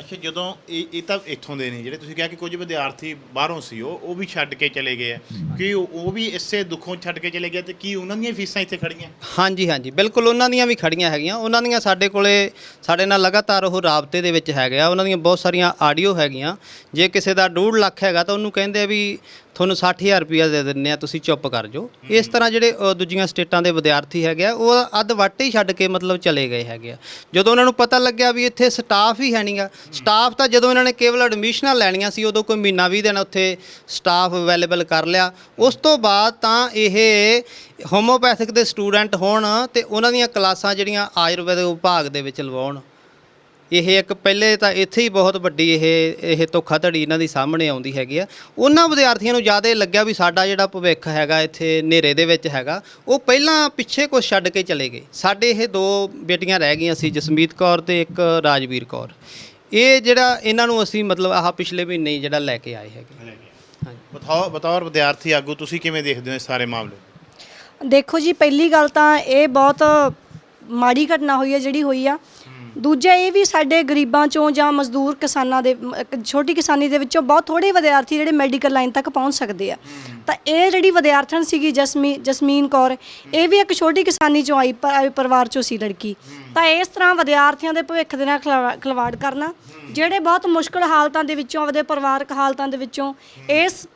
ਅੱਛਾ, ਜਦੋਂ ਇਹ ਇਹ ਤਾਂ ਇੱਥੋਂ ਦੇ ਨੇ ਜਿਹੜੇ ਤੁਸੀਂ ਕਿਹਾ ਕਿ ਕੁਝ ਵਿਦਿਆਰਥੀ ਬਾਹਰੋਂ ਸੀ ਉਹ ਉਹ ਵੀ ਛੱਡ ਕੇ ਚਲੇ ਗਏ ਆ। ਕਿ ਉਹ ਵੀ ਇਸੇ ਦੁੱਖੋਂ ਛੱਡ ਕੇ ਚਲੇ ਗਏ ਤੇ ਕੀ ਉਹਨਾਂ ਦੀਆਂ ਫੀਸਾਂ ਇੱਥੇ ਖੜੀਆਂ? ਹਾਂਜੀ ਹਾਂਜੀ, ਬਿਲਕੁਲ ਉਹਨਾਂ ਦੀਆਂ ਵੀ ਖੜੀਆਂ ਹੈਗੀਆਂ। ਉਹਨਾਂ ਦੀਆਂ ਸਾਡੇ ਕੋਲੇ, ਸਾਡੇ ਨਾਲ ਲਗਾਤਾਰ ਉਹ ਰਾਬਤੇ ਦੇ ਵਿੱਚ ਹੈਗੇ ਆ। ਉਹਨਾਂ ਦੀਆਂ ਬਹੁਤ ਸਾਰੀਆਂ ਆਡੀਓ ਹੈਗੀਆਂ। ਜੇ ਕਿਸੇ ਦਾ 2.5 ਲੱਖ ਹੈਗਾ ਤਾਂ ਉਹਨੂੰ ਕਹਿੰਦੇ ਆ ਵੀ ਤੁਹਾਨੂੰ 60000 ਰੁਪਇਆ ਦੇ ਦਿੰਨੇ ਆ ਤੁਸੀਂ ਚੁੱਪ ਕਰ ਜਾਓ। ਇਸ ਤਰ੍ਹਾਂ ਜਿਹੜੇ ਅ, ਦੂਜੀਆਂ ਸਟੇਟਾਂ ਦੇ ਵਿਦਿਆਰਥੀ ਹੈਗੇ ਆ ਉਹ ਅੱਧ ਵੱਟ ਹੀ ਛੱਡ ਕੇ ਮਤਲਬ ਚਲੇ ਗਏ ਹੈਗੇ ਆ। ਜਦੋਂ ਉਹਨਾਂ ਨੂੰ ਪਤਾ ਲੱਗਿਆ ਵੀ ਇੱਥੇ ਸਟਾਫ ਹੀ ਹੈ ਨਹੀਂਗਾ ਸਟਾਫ ਤਾਂ ਜਦੋਂ ਇਹਨਾਂ ਨੇ ਕੇਵਲ ਐਡਮਿਸ਼ਨਾਂ ਲੈਣੀਆਂ ਸੀ ਉਦੋਂ ਕੋਈ ਮਹੀਨਾ 20 ਦਿਨ ਉੱਥੇ ਸਟਾਫ ਅਵੇਲੇਬਲ ਕਰ ਲਿਆ। ਉਸ ਤੋਂ ਬਾਅਦ ਤਾਂ ਇਹ ਹੋਮੋਪੈਥਿਕ ਦੇ ਸਟੂਡੈਂਟ ਹੋਣ ਤੇ ਉਹਨਾਂ ਦੀਆਂ ਕਲਾਸਾਂ ਜਿਹੜੀਆਂ ਆਯੁਰਵੈਦਿਕ ਵਿਭਾਗ ਦੇ ਵਿੱਚ ਲਵਾਉਣ। ਇਹ ਇੱਕ ਪਹਿਲੇ ਤਾਂ ਇੱਥੇ ਹੀ ਬਹੁਤ ਵੱਡੀ ਇਹ ਇਹ ਧੋਖਾਧੜੀ ਇਹਨਾਂ ਦੀ ਸਾਹਮਣੇ ਆਉਂਦੀ ਹੈਗੀ ਆ। ਉਹਨਾਂ ਵਿਦਿਆਰਥੀਆਂ ਨੂੰ ਜ਼ਿਆਦਾ ਲੱਗਿਆ ਵੀ ਸਾਡਾ ਜਿਹੜਾ ਭਵਿੱਖ ਹੈਗਾ ਇੱਥੇ ਹਨੇਰੇ ਦੇ ਵਿੱਚ ਹੈਗਾ ਉਹ ਪਹਿਲਾਂ ਪਿੱਛੇ ਕੁਝ ਛੱਡ ਕੇ ਚਲੇ ਗਏ। ਸਾਡੇ ਇਹ ਦੋ ਬੇਟੀਆਂ ਰਹਿ ਗਈਆਂ ਸੀ ਜਸਮੀਤ ਕੌਰ ਤੇ ਇੱਕ ਰਾਜਵੀਰ ਕੌਰ। ਇਹ ਜਿਹੜਾ ਇਹਨਾਂ ਨੂੰ ਅਸੀਂ ਮਤਲਬ ਆਹ ਪਿਛਲੇ ਮਹੀਨੇ ਹੀ ਜਿਹੜਾ ਲੈ ਕੇ ਆਏ ਹੈਗੇ। ਹਾਂਜੀ। ਬਤਾਓ ਬਤੌਰ ਵਿਦਿਆਰਥੀ ਆਗੂ ਤੁਸੀਂ ਕਿਵੇਂ ਦੇਖਦੇ ਹੋ ਇਸ ਸਾਰੇ ਮਾਮਲੇ ਦੇਖੋ ਜੀ ਪਹਿਲੀ ਗੱਲ ਤਾਂ ਇਹ ਬਹੁਤ ਮਾੜੀ ਘਟਨਾ ਹੋਈ ਹੈ ਜਿਹੜੀ ਹੋਈ ਆ। ਦੂਜਾ ਇਹ ਵੀ ਸਾਡੇ ਗਰੀਬਾਂ ਚੋਂ ਜਾਂ ਮਜ਼ਦੂਰ ਕਿਸਾਨਾਂ ਦੇ ਛੋਟੀ ਕਿਸਾਨੀ ਦੇ ਵਿੱਚੋਂ ਬਹੁਤ ਥੋੜੇ ਵਿਦਿਆਰਥੀ ਜਿਹੜੇ ਮੈਡੀਕਲ ਲਾਈਨ ਤੱਕ ਪਹੁੰਚ ਸਕਦੇ ਆ। ਤਾਂ ਇਹ ਜਿਹੜੀ ਵਿਦਿਆਰਥਣ ਸੀਗੀ ਜਸਮੀ, ਜਸਮੀਨ ਕੌਰ, ਇਹ ਵੀ ਇੱਕ ਛੋਟੀ ਕਿਸਾਨੀ ਚੋਂ ਆਈ ਪਰਿਵਾਰ ਚੋਂ ਸੀ ਲੜਕੀ। ਤਾਂ ਇਸ ਤਰ੍ਹਾਂ ਵਿਦਿਆਰਥੀਆਂ ਦੇ ਭਵਿੱਖ ਦੇ ਨਾਲ ਖਿਲਵਾ- ਖਿਲਵਾੜ ਕਰਨਾ, ਜਿਹੜੇ ਬਹੁਤ ਮੁਸ਼ਕਲ ਹਾਲਤਾਂ ਦੇ ਵਿੱਚੋਂ, ਆਪਦੇ ਪਰਿਵਾਰਕ ਹਾਲਤਾਂ ਦੇ ਵਿੱਚੋਂ ਇਸ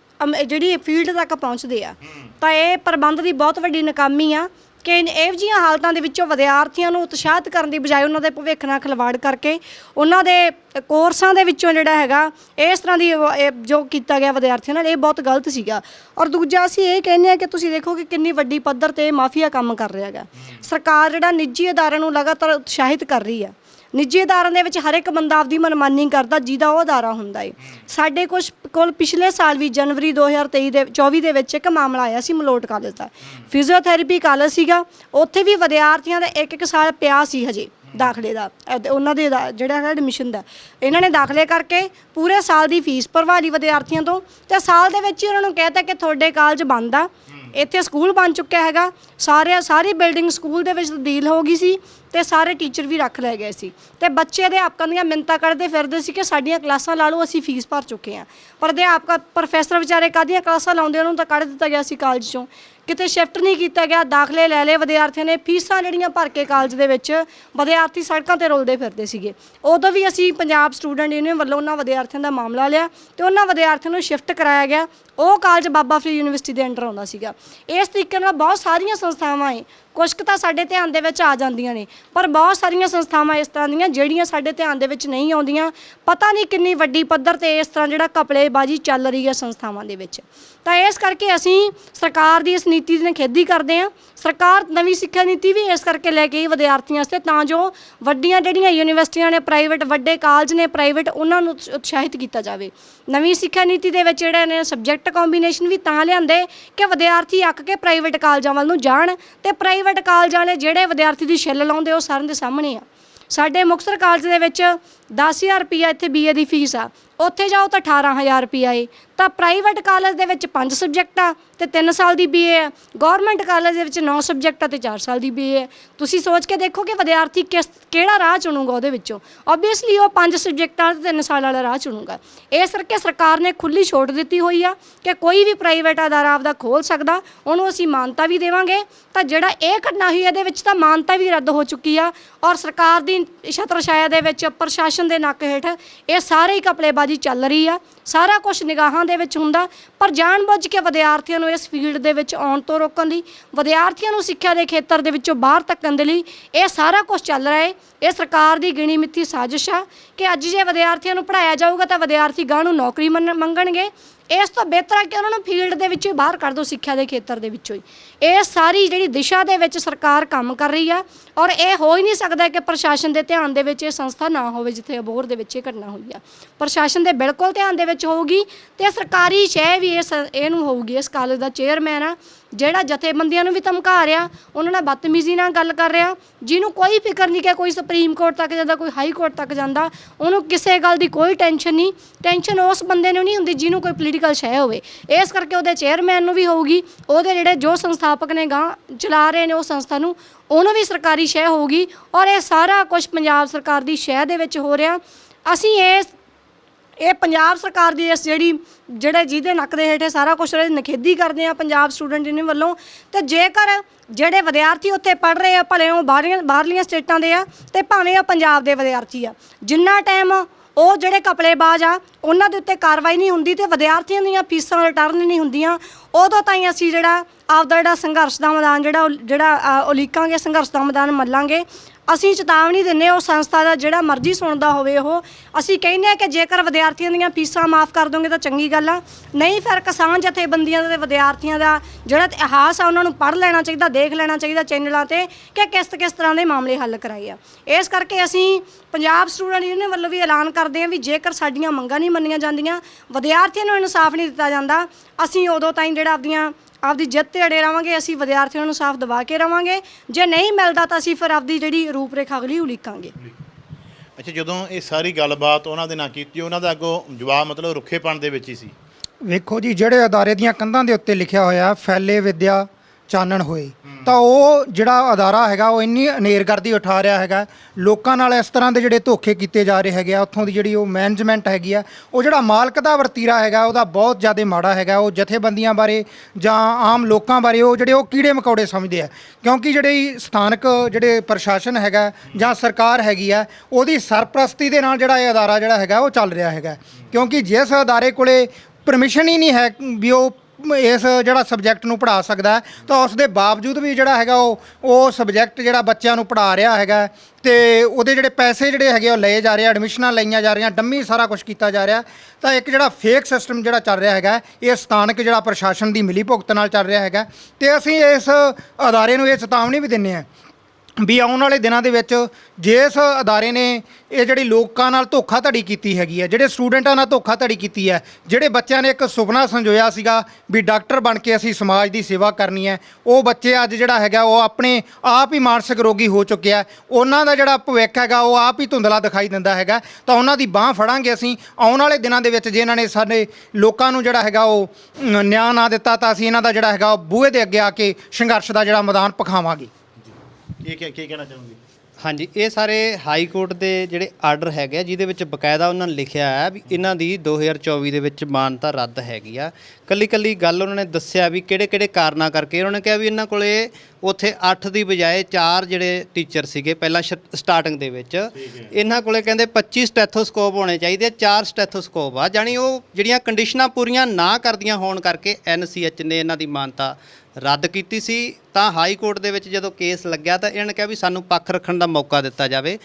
ਜਿਹੜੀ ਫੀਲਡ ਤੱਕ ਪਹੁੰਚਦੇ ਆ। ਤਾਂ ਇਹ ਪ੍ਰਬੰਧ ਦੀ ਬਹੁਤ ਵੱਡੀ ਨਾਕਾਮੀ ਆ। ਕਿ ਇਹੋ ਜਿਹੀਆਂ ਹਾਲਤਾਂ ਦੇ ਵਿੱਚੋਂ ਵਿਦਿਆਰਥੀਆਂ ਨੂੰ ਉਤਸ਼ਾਹਿਤ ਕਰਨ ਦੀ ਬਜਾਏ ਉਹਨਾਂ ਦੇ ਭਵਿੱਖ ਨਾਲ ਖਿਲਵਾੜ ਕਰਕੇ ਉਹਨਾਂ ਦੇ ਕੋਰਸਾਂ ਦੇ ਵਿੱਚੋਂ ਜਿਹੜਾ ਹੈਗਾ, ਇਸ ਤਰ੍ਹਾਂ ਦੀ ਉਹ- ਇਹ ਜੋ ਕੀਤਾ ਗਿਆ ਵਿਦਿਆਰਥੀਆਂ ਨਾਲ, ਇਹ ਬਹੁਤ ਗਲਤ ਸੀਗਾ। ਔਰ ਦੂਜਾ ਅਸੀਂ ਇਹ ਕਹਿੰਦੇ ਆ ਕਿ ਤੁਸੀਂ ਦੇਖੋ ਕਿ ਕਿੰਨੀ ਵੱਡੀ ਪੱਧਰ ਤੇ ਮਾਫੀਆ ਕੰਮ ਕਰ ਰਿਹਾ ਹੈਗਾ। ਸਰਕਾਰ ਜਿਹੜਾ ਨਿੱਜੀ ਅਦਾਰਿਆਂ ਨੂੰ ਲਗਾਤਾਰ ਉਤਸ਼ਾਹਿਤ ਕਰ ਰਹੀ ਹੈ। ਨਿੱਜੀ ਅਦਾਰਿਆਂ ਦੇ ਵਿੱਚ ਹਰ ਇੱਕ ਬੰਦਾ ਆਪਦੀ ਮਨਮਾਨੀ ਕਰਦਾ, ਜਿਹਦਾ ਉਹ ਅਦਾਰਾ ਹੁੰਦਾ ਏ। ਸਾਡੇ ਕੁਝ ਕੋਲ ਪਿਛਲੇ ਸਾਲ ਵੀ ਜਨਵਰੀ 2023 ਦੇ 24 ਦੇ ਵਿੱਚ ਇੱਕ ਮਾਮਲਾ ਆਇਆ ਸੀ ਮਲੋਟ ਕਾਲਜ ਦਾ। ਫਿਜ਼ੀਓਥੈਰੇਪੀ ਕਾਲਜ ਸੀਗਾ, ਉੱਥੇ ਵੀ ਵਿਦਿਆਰਥੀਆਂ ਦਾ ਇੱਕ ਇੱਕ ਸਾਲ ਪਿਆ ਸੀ ਹਜੇ ਦਾਖਲੇ ਦਾ। ਅਦ- ਉਹਨਾਂ ਦੇ ਦਾ- ਜਿਹੜਾ ਹੈ ਐਡਮਿਸ਼ਨ ਦਾ। ਇਹਨਾਂ ਨੇ ਦਾਖਲੇ ਕਰਕੇ ਪੂਰੇ ਸਾਲ ਦੀ ਫੀਸ ਭਰਵਾ ਲਈ ਵਿਦਿਆਰਥੀਆਂ ਤੋਂ ਤੇ ਸਾਲ ਦੇ ਵਿੱਚ ਹੀ ਉਹਨਾਂ ਨੂੰ ਕਹਿਤਾ ਕਿ ਤੁਹਾਡੇ ਕਾਲਜ ਬੰਦ ਆ। ਇੱਥੇ ਸਕੂਲ ਬਣ ਚੁੱਕਿਆ ਹੈਗਾ। ਸਾਰੇ, ਸਾਰੀ ਬਿਲਡਿੰਗ ਸਕੂਲ ਦੇ ਵਿੱਚ ਤਬਦੀਲ ਹੋ ਗਈ ਸੀ। ਤੇ ਸਾਰੇ ਟੀਚਰ ਵੀ ਰੱਖ ਲਏ ਗਏ ਸੀ। ਤੇ ਬੱਚੇ ਅਧਿਆਪਕਾਂ ਦੀਆਂ ਮਿੰਤਾ ਕਰਦੇ ਫਿਰਦੇ ਸੀ ਕਿ ਸਾਡੀਆਂ ਕਲਾਸਾਂ ਲਾ ਲਓ, ਅਸੀਂ ਫੀਸ ਭਰ ਚੁੱਕੇ ਹਾਂ। ਪਰ ਅਧਿਆਪਕ ਪ੍ਰੋਫੈਸਰ ਵਿਚਾਰੇ ਕਾਹਦੀਆਂ ਕਲਾਸਾਂ ਲਾਉਂਦੇ ਉਹਨਾਂ ਨੂੰ ਤਾਂ ਕੱਢ ਦਿੱਤਾ ਗਿਆ ਸੀ ਕਾਲਜ ਚੋਂ। ਕਿਤੇ ਸ਼ਿਫਟ ਨਹੀਂ ਕੀਤਾ ਗਿਆ, ਦਾਖਲੇ ਲੈ ਲਏ ਵਿਦਿਆਰਥੀਆਂ ਨੇ ਫੀਸਾਂ ਜਿਹੜੀਆਂ ਭਰ ਕੇ ਕਾਲਜ ਦੇ ਵਿੱਚ ਵਿਦਿਆਰਥੀ ਸੜਕਾਂ ਤੇ ਰੁਲਦੇ ਫਿਰਦੇ ਸੀਗੇ। ਉਦੋਂ ਵੀ ਅਸੀਂ ਪੰਜਾਬ ਸਟੂਡੈਂਟ ਯੂਨੀਅਨ ਵੱਲੋਂ ਉਹਨਾਂ ਵਿਦਿਆਰਥੀਆਂ ਦਾ ਮਾਮਲਾ ਲਿਆ ਤੇ ਉਹਨਾਂ ਵਿਦਿਆਰਥੀਆਂ ਨੂੰ ਸ਼ਿਫਟ ਕਰਾਇਆ ਗਿਆ। ਉਹ ਕਾਲਜ ਬਾਬਾ ਫਰੀ ਯੂਨੀਵਰਸਿਟੀ ਦੇ ਅੰਡਰ ਆਉਂਦਾ ਸੀਗਾ। ਇਸ ਤਰੀਕੇ ਨਾਲ ਬਹੁਤ ਸਾਰੀਆਂ ਸੰਸਥਾਵਾਂ ਏ ਕੁਝ ਕੁ ਤਾਂ ਸਾਡੇ ਧਿਆਨ ਦੇ ਵਿੱਚ ਆ ਜਾਂਦੀਆਂ ਨੇ। ਪਰ ਬਹੁਤ ਸਾਰੀਆਂ ਸੰਸਥਾਵਾਂ ਇਸ ਤਰ੍ਹਾਂ ਦੀਆਂ ਜਿਹੜੀਆਂ ਸਾਡੇ ਧਿਆਨ ਦੇ ਵਿੱਚ ਨਹੀਂ ਆਉਂਦੀਆਂ। ਪਤਾ ਨਹੀਂ ਕਿੰਨੀ ਵੱਡੀ ਪੱਧਰ ਤੇ ਇਸ ਤਰ੍ਹਾਂ ਜਿਹੜਾ ਕਪੜੇਬਾਜ਼ੀ ਚੱਲ ਰਹੀ ਹੈ ਸੰਸਥਾਵਾਂ ਦੇ ਵਿੱਚ। ਤਾਂ ਇਸ ਕਰਕੇ ਅਸੀਂ ਸਰਕਾਰ ਦੀ ਇਸ ਨੀਤੀ ਦੀ ਨਿਖੇਧੀ ਕਰਦੇ ਹਾਂ। ਸਰਕਾਰ ਨਵੀਂ ਸਿੱਖਿਆ ਨੀਤੀ ਵੀ ਇਸ ਕਰਕੇ ਲੈ ਕੇ ਆਈ ਵਿਦਿਆਰਥੀਆਂ ਵਾਸਤੇ ਤਾਂ ਜੋ ਵੱਡੀਆਂ ਜਿਹੜੀਆਂ ਯੂਨੀਵਰਸਿਟੀਆਂ ਨੇ, ਪ੍ਰਾਈਵੇਟ, ਵੱਡੇ ਕਾਲਜ ਨੇ, ਪ੍ਰਾਈਵੇਟ ਉਹਨਾਂ ਨੂੰ ਉਤਸ਼ਾਹਿਤ ਕੀਤਾ ਜਾਵੇ। ਨਵੀਂ ਸਿੱਖਿਆ ਨੀਤੀ ਦੇ ਵਿੱਚ ਜਿਹੜੇ ਨੇ ਸਬਜੈਕਟ ਕੰਬੀਨੇਸ਼ਨ ਵੀ ਤਾਂ ਲਿਆਂਦੇ ਕਿ ਵਿਦਿਆਰਥੀ ਅੱਕ ਕੇ ਪ੍ਰਾਈਵੇਟ ਕਾਲਜਾਂ ਵੱਲ ਨੂੰ ਜਾਣ ਤੇ ਪ੍ਰਾਈਵੇਟ ਪ੍ਰਾਈਵੇਟ ਕਾਲਜਾਂ ਨੇ ਜਿਹੜੇ ਵਿਦਿਆਰਥੀ ਦੀ ਛਿੱਲ ਲਾਉਂਦੇ, ਉਹ ਸਾਰਿਆਂ ਦੇ ਸਾਹਮਣੇ ਆ। ਸਾਡੇ ਮੁਕਤਸਰ ਕਾਲਜ ਦੇ ਵਿੱਚ 10000 ਰੁਪਿਆ ਇੱਥੇ ਬੀਏ ਦੀ ਫੀਸ ਆ। ਉੱਥੇ ਜਾਓ ਤਾਂ 18000 ਰੁਪਿਆ ਏ। ਤਾਂ ਪ੍ਰਾਈਵੇਟ ਕਾਲਜ ਦੇ ਵਿੱਚ 5 ਸਬਜੈਕਟ ਆ ਤੇ 3 ਸਾਲ ਦੀ ਬੀਏ ਹੈ ਗਵਰਨਮੈਂਟ ਕਾਲਜ ਦੇ ਵਿੱਚ 9 ਸਬਜੈਕਟ ਆ ਤੇ 4 ਸਾਲ ਦੀ ਬੀਏ ਹੈ ਤੁਸੀਂ ਸੋਚ ਕੇ ਦੇਖੋ ਕਿ ਵਿਦਿਆਰਥੀ ਕਿਸ, ਕਿਹੜਾ ਰਾਹ ਚੁਣੂਗਾ ਉਹਦੇ ਵਿੱਚੋਂ। ਆਬਵੀਅਸਲੀ ਉਹ 5 ਸਬਜੈਕਟਾਂ ਤੇ 3 ਸਾਲ ਵਾਲਾ ਰਾਹ ਚੁਣੂਗਾ। ਇਸ ਕਰਕੇ ਸਰਕਾਰ ਨੇ ਖੁੱਲੀ ਛੋਟ ਦਿੱਤੀ ਹੋਈ ਆ ਕਿ ਕੋਈ ਵੀ ਪ੍ਰਾਈਵੇਟ ਅਦਾਰਾ ਆਪਦਾ ਖੋਲ ਸਕਦਾ, ਉਹਨੂੰ ਅਸੀਂ ਮਾਨਤਾ ਵੀ ਦੇਵਾਂਗੇ। ਤਾਂ ਜਿਹੜਾ ਇਹ ਘਟਨਾ ਹੋਈ ਇਹਦੇ ਵਿੱਚ ਤਾਂ ਮਾਨਤਾ ਵੀ ਰੱਦ ਹੋ ਚੁੱਕੀ ਆ ਔਰ ਸਰਕਾਰ ਦੀ ਛਤਰਛਾਇਆ ਦੇ ਵਿੱਚ ਪ੍ਰਸ਼ਾਸਨ ਦੇ ਨੱਕ ਹੇਠ ਇਹ ਸਾਰੇ ਹੀ ਕਪੜੇਬਾਜ਼ੀ ਚੱਲ ਰਹੀ ਆ। ਸਾਰਾ ਕੁਝ ਨਿਗਾਹਾਂ ਦੇ ਵਿੱਚ ਹੁੰਦਾ, ਪਰ ਜਾਣਬੁੱਝ ਕੇ ਵਿਦਿਆਰਥੀਆਂ ਨੂੰ ਇਸ ਫੀਲਡ ਦੇ ਵਿੱਚ ਆਉਣ ਤੋਂ ਰੋਕਣ ਲਈ ਵਿਦਿਆਰਥੀਆਂ ਨੂੰ ਸਿੱਖਿਆ ਦੇ ਖੇਤਰ ਦੇ ਵਿੱਚੋਂ ਬਾਹਰ ਧੱਕਣ ਦੇ ਲਈ ਇਹ ਸਾਰਾ ਕੁਝ ਚੱਲ ਰਿਹਾ ਹੈ ਇਹ ਸਰਕਾਰ ਦੀ ਗਿਣੀ ਮਿੱਥੀ ਸਾਜ਼ਿਸ਼ ਆ ਕਿ ਅੱਜ ਜੇ ਵਿਦਿਆਰਥੀਆਂ ਨੂੰ ਪੜਾਇਆ ਜਾਊਗਾ ਤਾਂ ਵਿਦਿਆਰਥੀ ਗਾਂ ਨੂੰ ਨੌਕਰੀ ਮੰਨ- ਮੰਗਣਗੇ। ਇਸ ਤੋਂ ਬਿਹਤਰ ਹੈ ਕਿ ਉਹਨਾਂ ਨੂੰ ਫੀਲਡ ਦੇ ਵਿੱਚੋਂ ਹੀ ਬਾਹਰ ਕੱਢ ਦਿਓ ਸਿੱਖਿਆ ਦੇ ਖੇਤਰ ਦੇ ਵਿੱਚੋਂ ਹੀ। ਇਹ ਸਾਰੀ ਜਿਹੜੀ ਦਿਸ਼ਾ ਦੇ ਵਿੱਚ ਸਰਕਾਰ ਕੰਮ ਕਰ ਰਹੀ ਆ ਔਰ ਇਹ ਹੋ ਹੀ ਨਹੀਂ ਸਕਦਾ ਕਿ ਪ੍ਰਸ਼ਾਸਨ ਦੇ ਧਿਆਨ ਦੇ ਵਿੱਚ ਇਹ ਸੰਸਥਾ ਨਾ ਹੋਵੇ ਜਿੱਥੇ ਅਬੋਹਰ ਦੇ ਵਿੱਚ ਇਹ ਘਟਨਾ ਹੋਈ ਆ। ਪ੍ਰਸ਼ਾਸਨ ਦੇ ਬਿਲਕੁਲ ਧਿਆਨ ਦੇ ਵਿੱਚ ਹੋਊਗੀ ਤੇ ਸਰਕਾਰੀ ਸ਼ਹਿ ਵੀ ਇਸ ਇਹਨੂੰ ਹੋਊਗੀ। ਇਸ ਕਾਲਜ ਦਾ ਚੇਅਰਮੈਨ ਆ। ਜਿਹੜਾ ਜਥੇਬੰਦੀਆਂ ਨੂੰ ਵੀ ਧਮਕਾ ਰਿਹਾ, ਉਹਨਾਂ ਨਾਲ ਬਦਤਮੀਜ਼ੀ ਨਾਲ ਗੱਲ ਕਰ ਰਿਹਾ, ਜਿਹਨੂੰ ਕੋਈ ਫਿਕਰ ਨਹੀਂ ਕਿ ਕੋਈ ਸੁਪਰੀਮ ਕੋਰਟ ਤੱਕ ਜਾਂਦਾ, ਕੋਈ ਹਾਈ ਕੋਰਟ ਤੱਕ ਜਾਂਦਾ, ਉਹਨੂੰ ਕਿਸੇ ਗੱਲ ਦੀ ਕੋਈ ਟੈਨਸ਼ਨ ਨਹੀਂ ਟੈਨਸ਼ਨ ਉਸ ਬੰਦੇ ਨੂੰ ਨਹੀਂ ਹੁੰਦੀ ਜਿਹਨੂੰ ਕੋਈ ਪੋਲੀਟੀਕਲ ਸ਼ੈ ਹੋਵੇ। ਇਸ ਕਰਕੇ ਉਹਦੇ ਚੇਅਰਮੈਨ ਨੂੰ ਵੀ ਹੋਊਗੀ, ਉਹਦੇ ਜਿਹੜੇ ਜੋ ਸੰਸਥਾਪਕ ਨੇ ਗਾਂ ਚਲਾ ਰਹੇ ਨੇ ਉਹ ਸੰਸਥਾ ਨੂੰ, ਉਹਨੂੰ ਵੀ ਸਰਕਾਰੀ ਸ਼ੈ ਹੋਊਗੀ, ਔਰ ਇਹ ਸਾਰਾ ਕੁਝ ਪੰਜਾਬ ਸਰਕਾਰ ਦੀ ਸ਼ਹਿ ਦੇ ਵਿੱਚ ਹੋ ਰਿਹਾ। ਅਸੀਂ ਇਸ ਇਹ ਪੰਜਾਬ ਸਰਕਾਰ ਦੀ ਇਸ ਜਿਹੜੀ, ਜਿਹੜੇ ਜਿਹਦੇ ਨੱਕ ਦੇ ਹੇਠੇ ਸਾਰਾ ਕੁਝ ਰਹੇ ਨਖੇਦੀ ਕਰਦੇ ਆ ਪੰਜਾਬ ਸਟੂਡੈਂਟ ਯੂਨੀਅਨ ਵੱਲੋਂ, ਤੇ ਜੇਕਰ ਜਿਹੜੇ ਵਿਦਿਆਰਥੀ ਉੱਥੇ ਪੜ ਰਹੇ ਆ, ਭਲੇ ਉਹ ਬਾਹਰੀਆਂ, ਬਾਹਰਲੀਆਂ ਸਟੇਟਾਂ ਦੇ ਆ, ਤੇ ਭਾਵੇਂ ਉਹ ਪੰਜਾਬ ਦੇ ਵਿਦਿਆਰਥੀ ਆ, ਜਿੰਨਾ ਟਾਈਮ ਉਹ ਜਿਹੜੇ ਕਪੜੇਬਾਜ਼ ਆ, ਉਹਨਾਂ ਦੇ ਉੱਤੇ ਕਾਰਵਾਈ ਨਹੀਂ ਹੁੰਦੀ ਤੇ ਵਿਦਿਆਰਥੀਆਂ ਦੀਆਂ ਫੀਸਾਂ ਰਿਟਰਨ ਨਹੀਂ ਹੁੰਦੀਆਂ, ਉਦੋਂ ਤਾਈਂ ਅਸੀਂ ਜਿਹੜਾ ਆਪਦਾ ਜਿਹੜਾ ਸੰਘਰਸ਼ ਦਾ ਮੈਦਾਨ, ਜਿਹੜਾ ਉਹ- ਜਿਹੜਾ ਉਲੀਕਾਂਗੇ ਸੰਘਰਸ਼ ਦਾ ਮੈਦਾਨ ਮੱਲਾਂਗੇ ਅਸੀਂ ਚੇਤਾਵਨੀ ਦਿੰਨੇ ਉਹ ਸੰਸਥਾ ਦਾ ਜਿਹੜਾ ਮਰਜ਼ੀ ਸੁਣਦਾ ਹੋਵੇ ਉਹ। ਅਸੀਂ ਕਹਿੰਦੇ ਆ ਕਿ ਜੇਕਰ ਵਿਦਿਆਰਥੀਆਂ ਦੀਆਂ ਫੀਸਾਂ ਮਾਫ ਕਰ ਦੋਗੇ ਤਾਂ ਚੰਗੀ ਗੱਲ ਆ। ਨਹੀਂ ਫਿਰ ਕਿਸਾਨ ਜਥੇਬੰਦੀਆਂ ਦੇ ਵਿਦਿਆਰਥੀਆਂ ਦਾ ਜਿਹੜਾ ਇਤਿਹਾਸ ਆ, ਉਹਨਾਂ ਨੂੰ ਪੜ੍ਹ ਲੈਣਾ ਚਾਹੀਦਾ, ਦੇਖ ਲੈਣਾ ਚਾਹੀਦਾ ਚੈਨਲਾਂ ਤੇ ਕਿ ਕਿਸ ਕਿਸ ਤਰ੍ਹਾਂ ਦੇ ਮਾਮਲੇ ਹੱਲ ਕਰਾਏ ਆ। ਇਸ ਕਰਕੇ ਅਸੀਂ ਪੰਜਾਬ ਸਟੂਡੈਂਟ ਯੂਨੀਅਨ ਵੱਲੋਂ ਵੀ ਐਲਾਨ ਕਰਦੇ ਹਾਂ ਵੀ ਜੇਕਰ ਸਾਡੀਆਂ ਮੰਗਾਂ ਨਹੀਂ ਮੰਨੀਆਂ ਜਾਂਦੀਆਂ, ਵਿਦਿਆਰਥੀਆਂ ਨੂੰ ਇਨਸਾਫ ਨਹੀਂ ਦਿੱਤਾ ਜਾਂਦਾ, ਅਸੀਂ ਉਦੋਂ ਤਾਈਂ ਜਿਹੜਾ ਆਪਦੀਆਂ ਆਪਦੀ ਜਿੱਤ ਤੇ ਅੜੇ ਰਵਾਂਗੇ ਅਸੀਂ ਵਿਦਿਆਰਥੀਆਂ ਨੂੰ ਇਨਸਾਫ ਦਿਵਾ ਕੇ ਰਵਾਂਗੇ। ਜੇ ਨਹੀਂ ਮਿਲਦਾ ਤਾਂ ਅਸੀਂ ਫਿਰ ਆਪਦੀ ਜਿਹੜੀ ਰੂਪਰੇਖਾ ਅਗਲੀ ਉਲੀਕਾਂਗੇ। ਅੱਛਾ ਜਦੋਂ ਇਹ ਸਾਰੀ ਗੱਲਬਾਤ ਉਹਨਾਂ ਦੇ ਨਾਲ ਕੀਤੀ ਉਹਨਾਂ ਦਾ ਅੱਗੋਂ ਜਵਾਬ ਮਤਲਬ ਰੁੱਖੇਪਣ ਦੇ ਵਿੱਚ ਹੀ ਸੀ। ਵੇਖੋ ਜੀ ਜਿਹੜੇ ਅਦਾਰੇ ਦੀਆਂ ਕੰਧਾਂ ਦੇ ਉੱਤੇ ਲਿਖਿਆ ਹੋਇਆ ਫੈਲੇ ਵਿਦਿਆ ਚਾਨਣ ਹੋਏ। ਤਾਂ ਉਹ ਜਿਹੜਾ ਅਦਾਰਾ ਹੈਗਾ, ਉਹ ਇੰਨੀ ਅਨੇਰਗਰਦੀ ਉਠਾ ਰਿਹਾ ਹੈਗਾ। ਲੋਕਾਂ ਨਾਲ ਇਸ ਤਰ੍ਹਾਂ ਦੇ ਜਿਹੜੇ ਧੋਖੇ ਕੀਤੇ ਜਾ ਰਹੇ ਹੈਗੇ ਆ, ਉੱਥੋਂ ਦੀ ਜਿਹੜੀ ਉਹ ਮੈਨੇਜਮੈਂਟ ਹੈਗੀ ਆ, ਉਹ ਜਿਹੜਾ ਮਾਲਕ ਦਾ ਵਰਤੀਰਾ ਹੈਗਾ, ਉਹਦਾ ਬਹੁਤ ਜ਼ਿਆਦਾ ਮਾੜਾ ਹੈਗਾ। ਉਹ ਜਥੇਬੰਦੀਆਂ ਬਾਰੇ ਜਾਂ ਆਮ ਲੋਕਾਂ ਬਾਰੇ ਉਹ ਜਿਹੜੇ ਉਹ ਕੀੜੇ ਮਕੌੜੇ ਸਮਝਦੇ ਆ। ਕਿਉਂਕਿ ਜਿਹੜੀ ਸਥਾਨਕ ਜਿਹੜੇ ਪ੍ਰਸ਼ਾਸਨ ਹੈਗਾ ਜਾਂ ਸਰਕਾਰ ਹੈਗੀ ਆ, ਉਹਦੀ ਸਰਪ੍ਰਸਤੀ ਦੇ ਨਾਲ ਜਿਹੜਾ ਇਹ ਅਦਾਰਾ ਜਿਹੜਾ ਹੈਗਾ, ਉਹ ਚੱਲ ਰਿਹਾ ਹੈਗਾ। ਕਿਉਂਕਿ ਜਿਸ ਅਦਾਰੇ ਕੋਲੇ ਪਰਮਿਸ਼ਨ ਹੀ ਨਹੀਂ ਹੈ ਵੀ ਉਹ ਇਸ ਜਿਹੜਾ ਸਬਜੈਕਟ ਨੂੰ ਪੜ੍ਹਾ ਸਕਦਾ ਹੈ, ਤਾਂ ਉਸ ਦੇ ਬਾਵਜੂਦ ਵੀ ਜਿਹੜਾ ਹੈਗਾ ਉਹ ਉਹ ਸਬਜੈਕਟ ਜਿਹੜਾ ਬੱਚਿਆਂ ਨੂੰ ਪੜ੍ਹਾ ਰਿਹਾ ਹੈਗਾ ਤੇ ਉਹਦੇ ਜਿਹੜੇ ਪੈਸੇ ਜਿਹੜੇ ਹੈਗੇ ਉਹ ਲਏ ਜਾ ਰਹੇ ਆ ਐਡਮਿਸ਼ਨਾਂ ਲਈਆਂ ਜਾ ਰਹੀਆਂ ਡੰਮੀ ਸਾਰਾ ਕੁਝ ਕੀਤਾ ਜਾ ਰਿਹਾ ਤਾਂ ਇੱਕ ਜਿਹੜਾ ਫੇਕ ਸਿਸਟਮ ਜਿਹੜਾ ਚੱਲ ਰਿਹਾ ਹੈਗਾ ਇਹ ਸਥਾਨਕ ਜਿਹੜਾ ਪ੍ਰਸ਼ਾਸਨ ਦੀ ਮਿਲੀ ਭੁਗਤ ਨਾਲ ਚੱਲ ਰਿਹਾ ਹੈਗਾ ਤੇ ਅਸੀਂ ਇਸ ਅਦਾਰੇ ਨੂੰ ਇਹ ਚੇਤਾਵਨੀ ਵੀ ਦਿੰਨੇ ਆ ਵੀ ਆਉਣ ਵਾਲੇ ਦਿਨਾਂ ਦੇ ਵਿੱਚ ਜਿਸ ਅਦਾਰੇ ਨੇ ਇਹ ਜਿਹੜੀ ਲੋਕਾਂ ਨਾਲ ਧੋਖਾਧੜੀ ਕੀਤੀ ਹੈਗੀ ਹੈ, ਜਿਹੜੇ ਸਟੂਡੈਂਟਾਂ ਨਾਲ ਧੋਖਾਧੜੀ ਕੀਤੀ ਹੈ, ਜਿਹੜੇ ਬੱਚਿਆਂ ਨੇ ਇੱਕ ਸੁਪਨਾ ਸੰਜੋਇਆ ਸੀਗਾ ਵੀ ਡਾਕਟਰ ਬਣ ਕੇ ਅਸੀਂ ਸਮਾਜ ਦੀ ਸੇਵਾ ਕਰਨੀ ਹੈ, ਉਹ ਬੱਚੇ ਅੱਜ ਜਿਹੜਾ ਹੈਗਾ ਉਹ ਆਪਣੇ ਆਪ ਹੀ ਮਾਨਸਿਕ ਰੋਗੀ ਹੋ ਚੁੱਕਿਆ ਉਹਨਾਂ ਦਾ ਜਿਹੜਾ ਭਵਿੱਖ ਹੈਗਾ ਉਹ ਆਪ ਹੀ ਧੁੰਦਲਾ ਦਿਖਾਈ ਦਿੰਦਾ ਹੈਗਾ, ਤਾਂ ਉਹਨਾਂ ਦੀ ਬਾਹ ਫੜਾਂਗੇ ਅਸੀਂ, ਆਉਣ ਵਾਲੇ ਦਿਨਾਂ ਦੇ ਵਿੱਚ ਜੇ ਇਹਨਾਂ ਨੇ ਸਾਡੇ ਲੋਕਾਂ ਨੂੰ ਜਿਹੜਾ ਹੈਗਾ ਉਹ ਨਿਆਂ ਨਾ ਦਿੱਤਾ, ਤਾਂ ਅਸੀਂ ਇਹਨਾਂ ਦਾ ਜਿਹੜਾ ਹੈਗਾ ਉਹ ਬੂਹੇ ਦੇ ਅੱਗੇ ਆ ਕੇ ਸੰਘਰਸ਼ ਦਾ ਜਿਹੜਾ ਮੈਦਾਨ ਪਖਾਵਾਂਗੇ ਕੀ ਕੀ ਕੀ ਕਹਿਣਾ ਚਾਹੋਗੇ? ਹਾਂਜੀ ਇਹ ਸਾਰੇ ਹਾਈ ਕੋਰਟ ਦੇ ਜਿਹੜੇ ਆਰਡਰ ਹੈਗੇ ਆ ਜਿਹਦੇ ਵਿੱਚ ਬਕਾਇਦਾ ਉਹਨਾਂ ਨੇ ਲਿਖਿਆ ਹੈ ਵੀ ਇਹਨਾਂ ਦੀ 2024 ਦੇ ਵਿੱਚ ਮਾਨਤਾ ਰੱਦ ਹੈਗੀ ਆ। ਕੱਲੀ ਕੱਲੀ ਗੱਲ ਉਹਨਾਂ ਨੇ ਦੱਸਿਆ ਵੀ ਕਿਹੜੇ ਕਿਹੜੇ ਕਾਰਨਾਂ ਕਰਕੇ ਉਹਨਾਂ ਨੇ ਕਿਹਾ ਵੀ ਇਹਨਾਂ ਕੋਲੇ ਉੱਥੇ 8 ਦੀ ਬਜਾਏ 4 ਜਿਹੜੇ ਟੀਚਰ ਸੀਗੇ ਪਹਿਲਾਂ ਸਟਾਰਟਿੰਗ ਦੇ ਵਿੱਚ। ਇਹਨਾਂ ਕੋਲੇ ਕਹਿੰਦੇ 25 ਸਟੈਥੋਸਕੋਪ ਹੋਣੇ ਚਾਹੀਦੇ ਆ 4 ਸਟੈਥੋਸਕੋਪ ਆ ਜਾਣੀ ਉਹ ਜਿਹੜੀਆਂ ਕੰਡੀਸ਼ਨਾਂ ਪੂਰੀਆਂ ਨਾ ਕਰਦੀਆਂ ਹੋਣ ਕਰਕੇ ਐਨਸੀਐਚ ਨੇ ਇਹਨਾਂ ਦੀ ਮਾਨਤਾ ਰੱਦ ਕੀਤੀ ਸੀ, ਤਾਂ ਹਾਈ ਕੋਰਟ ਦੇ ਵਿੱਚ ਜਦੋਂ ਕੇਸ ਲੱਗਿਆ ਤਾਂ ਇਹਨਾਂ ਨੇ ਕਿਹਾ ਵੀ ਸਾਨੂੰ ਪੱਖ ਰੱਖਣ ਦਾ ਮੌਕਾ ਦਿੱਤਾ ਜਾਵੇ।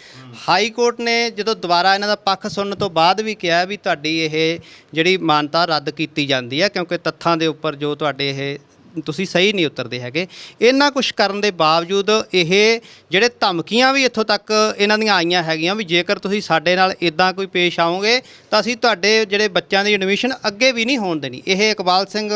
ਹਾਈ ਕੋਰਟ ਨੇ ਜਦੋਂ ਦੁਬਾਰਾ ਇਹਨਾਂ ਦਾ ਪੱਖ ਸੁਣਨ ਤੋਂ ਬਾਅਦ ਵੀ ਕਿਹਾ ਵੀ ਤੁਹਾਡੀ ਇਹ ਜਿਹੜੀ ਮਾਨਤਾ ਰੱਦ ਕੀਤੀ ਜਾਂਦੀ ਹੈ, ਕਿਉਂਕਿ ਤੱਥਾਂ ਦੇ ਉੱਪਰ ਜੋ ਤੁਹਾਡੇ ਇਹ ਤੁਸੀਂ ਸਹੀ ਨਹੀਂ ਉਤਰਦੇ ਹੈਗੇ। ਇਹਨਾਂ ਕੁਝ ਕਰਨ ਦੇ ਬਾਵਜੂਦ ਇਹ ਜਿਹੜੇ ਧਮਕੀਆਂ ਵੀ ਇੱਥੋਂ ਤੱਕ ਇਹਨਾਂ ਦੀਆਂ ਆਈਆਂ ਹੈਗੀਆਂ ਵੀ ਜੇਕਰ ਤੁਸੀਂ ਸਾਡੇ ਨਾਲ ਇਦਾਂ ਕੋਈ ਪੇਸ਼ ਆਓਗੇ, ਤਾਂ ਅਸੀਂ ਤੁਹਾਡੇ ਜਿਹੜੇ ਬੱਚਿਆਂ ਦੀ ਐਡਮਿਸ਼ਨ ਅੱਗੇ ਵੀ ਨਹੀਂ ਹੋਣ ਦੇਣੀ। ਇਹ ਇਕਬਾਲ ਸਿੰਘ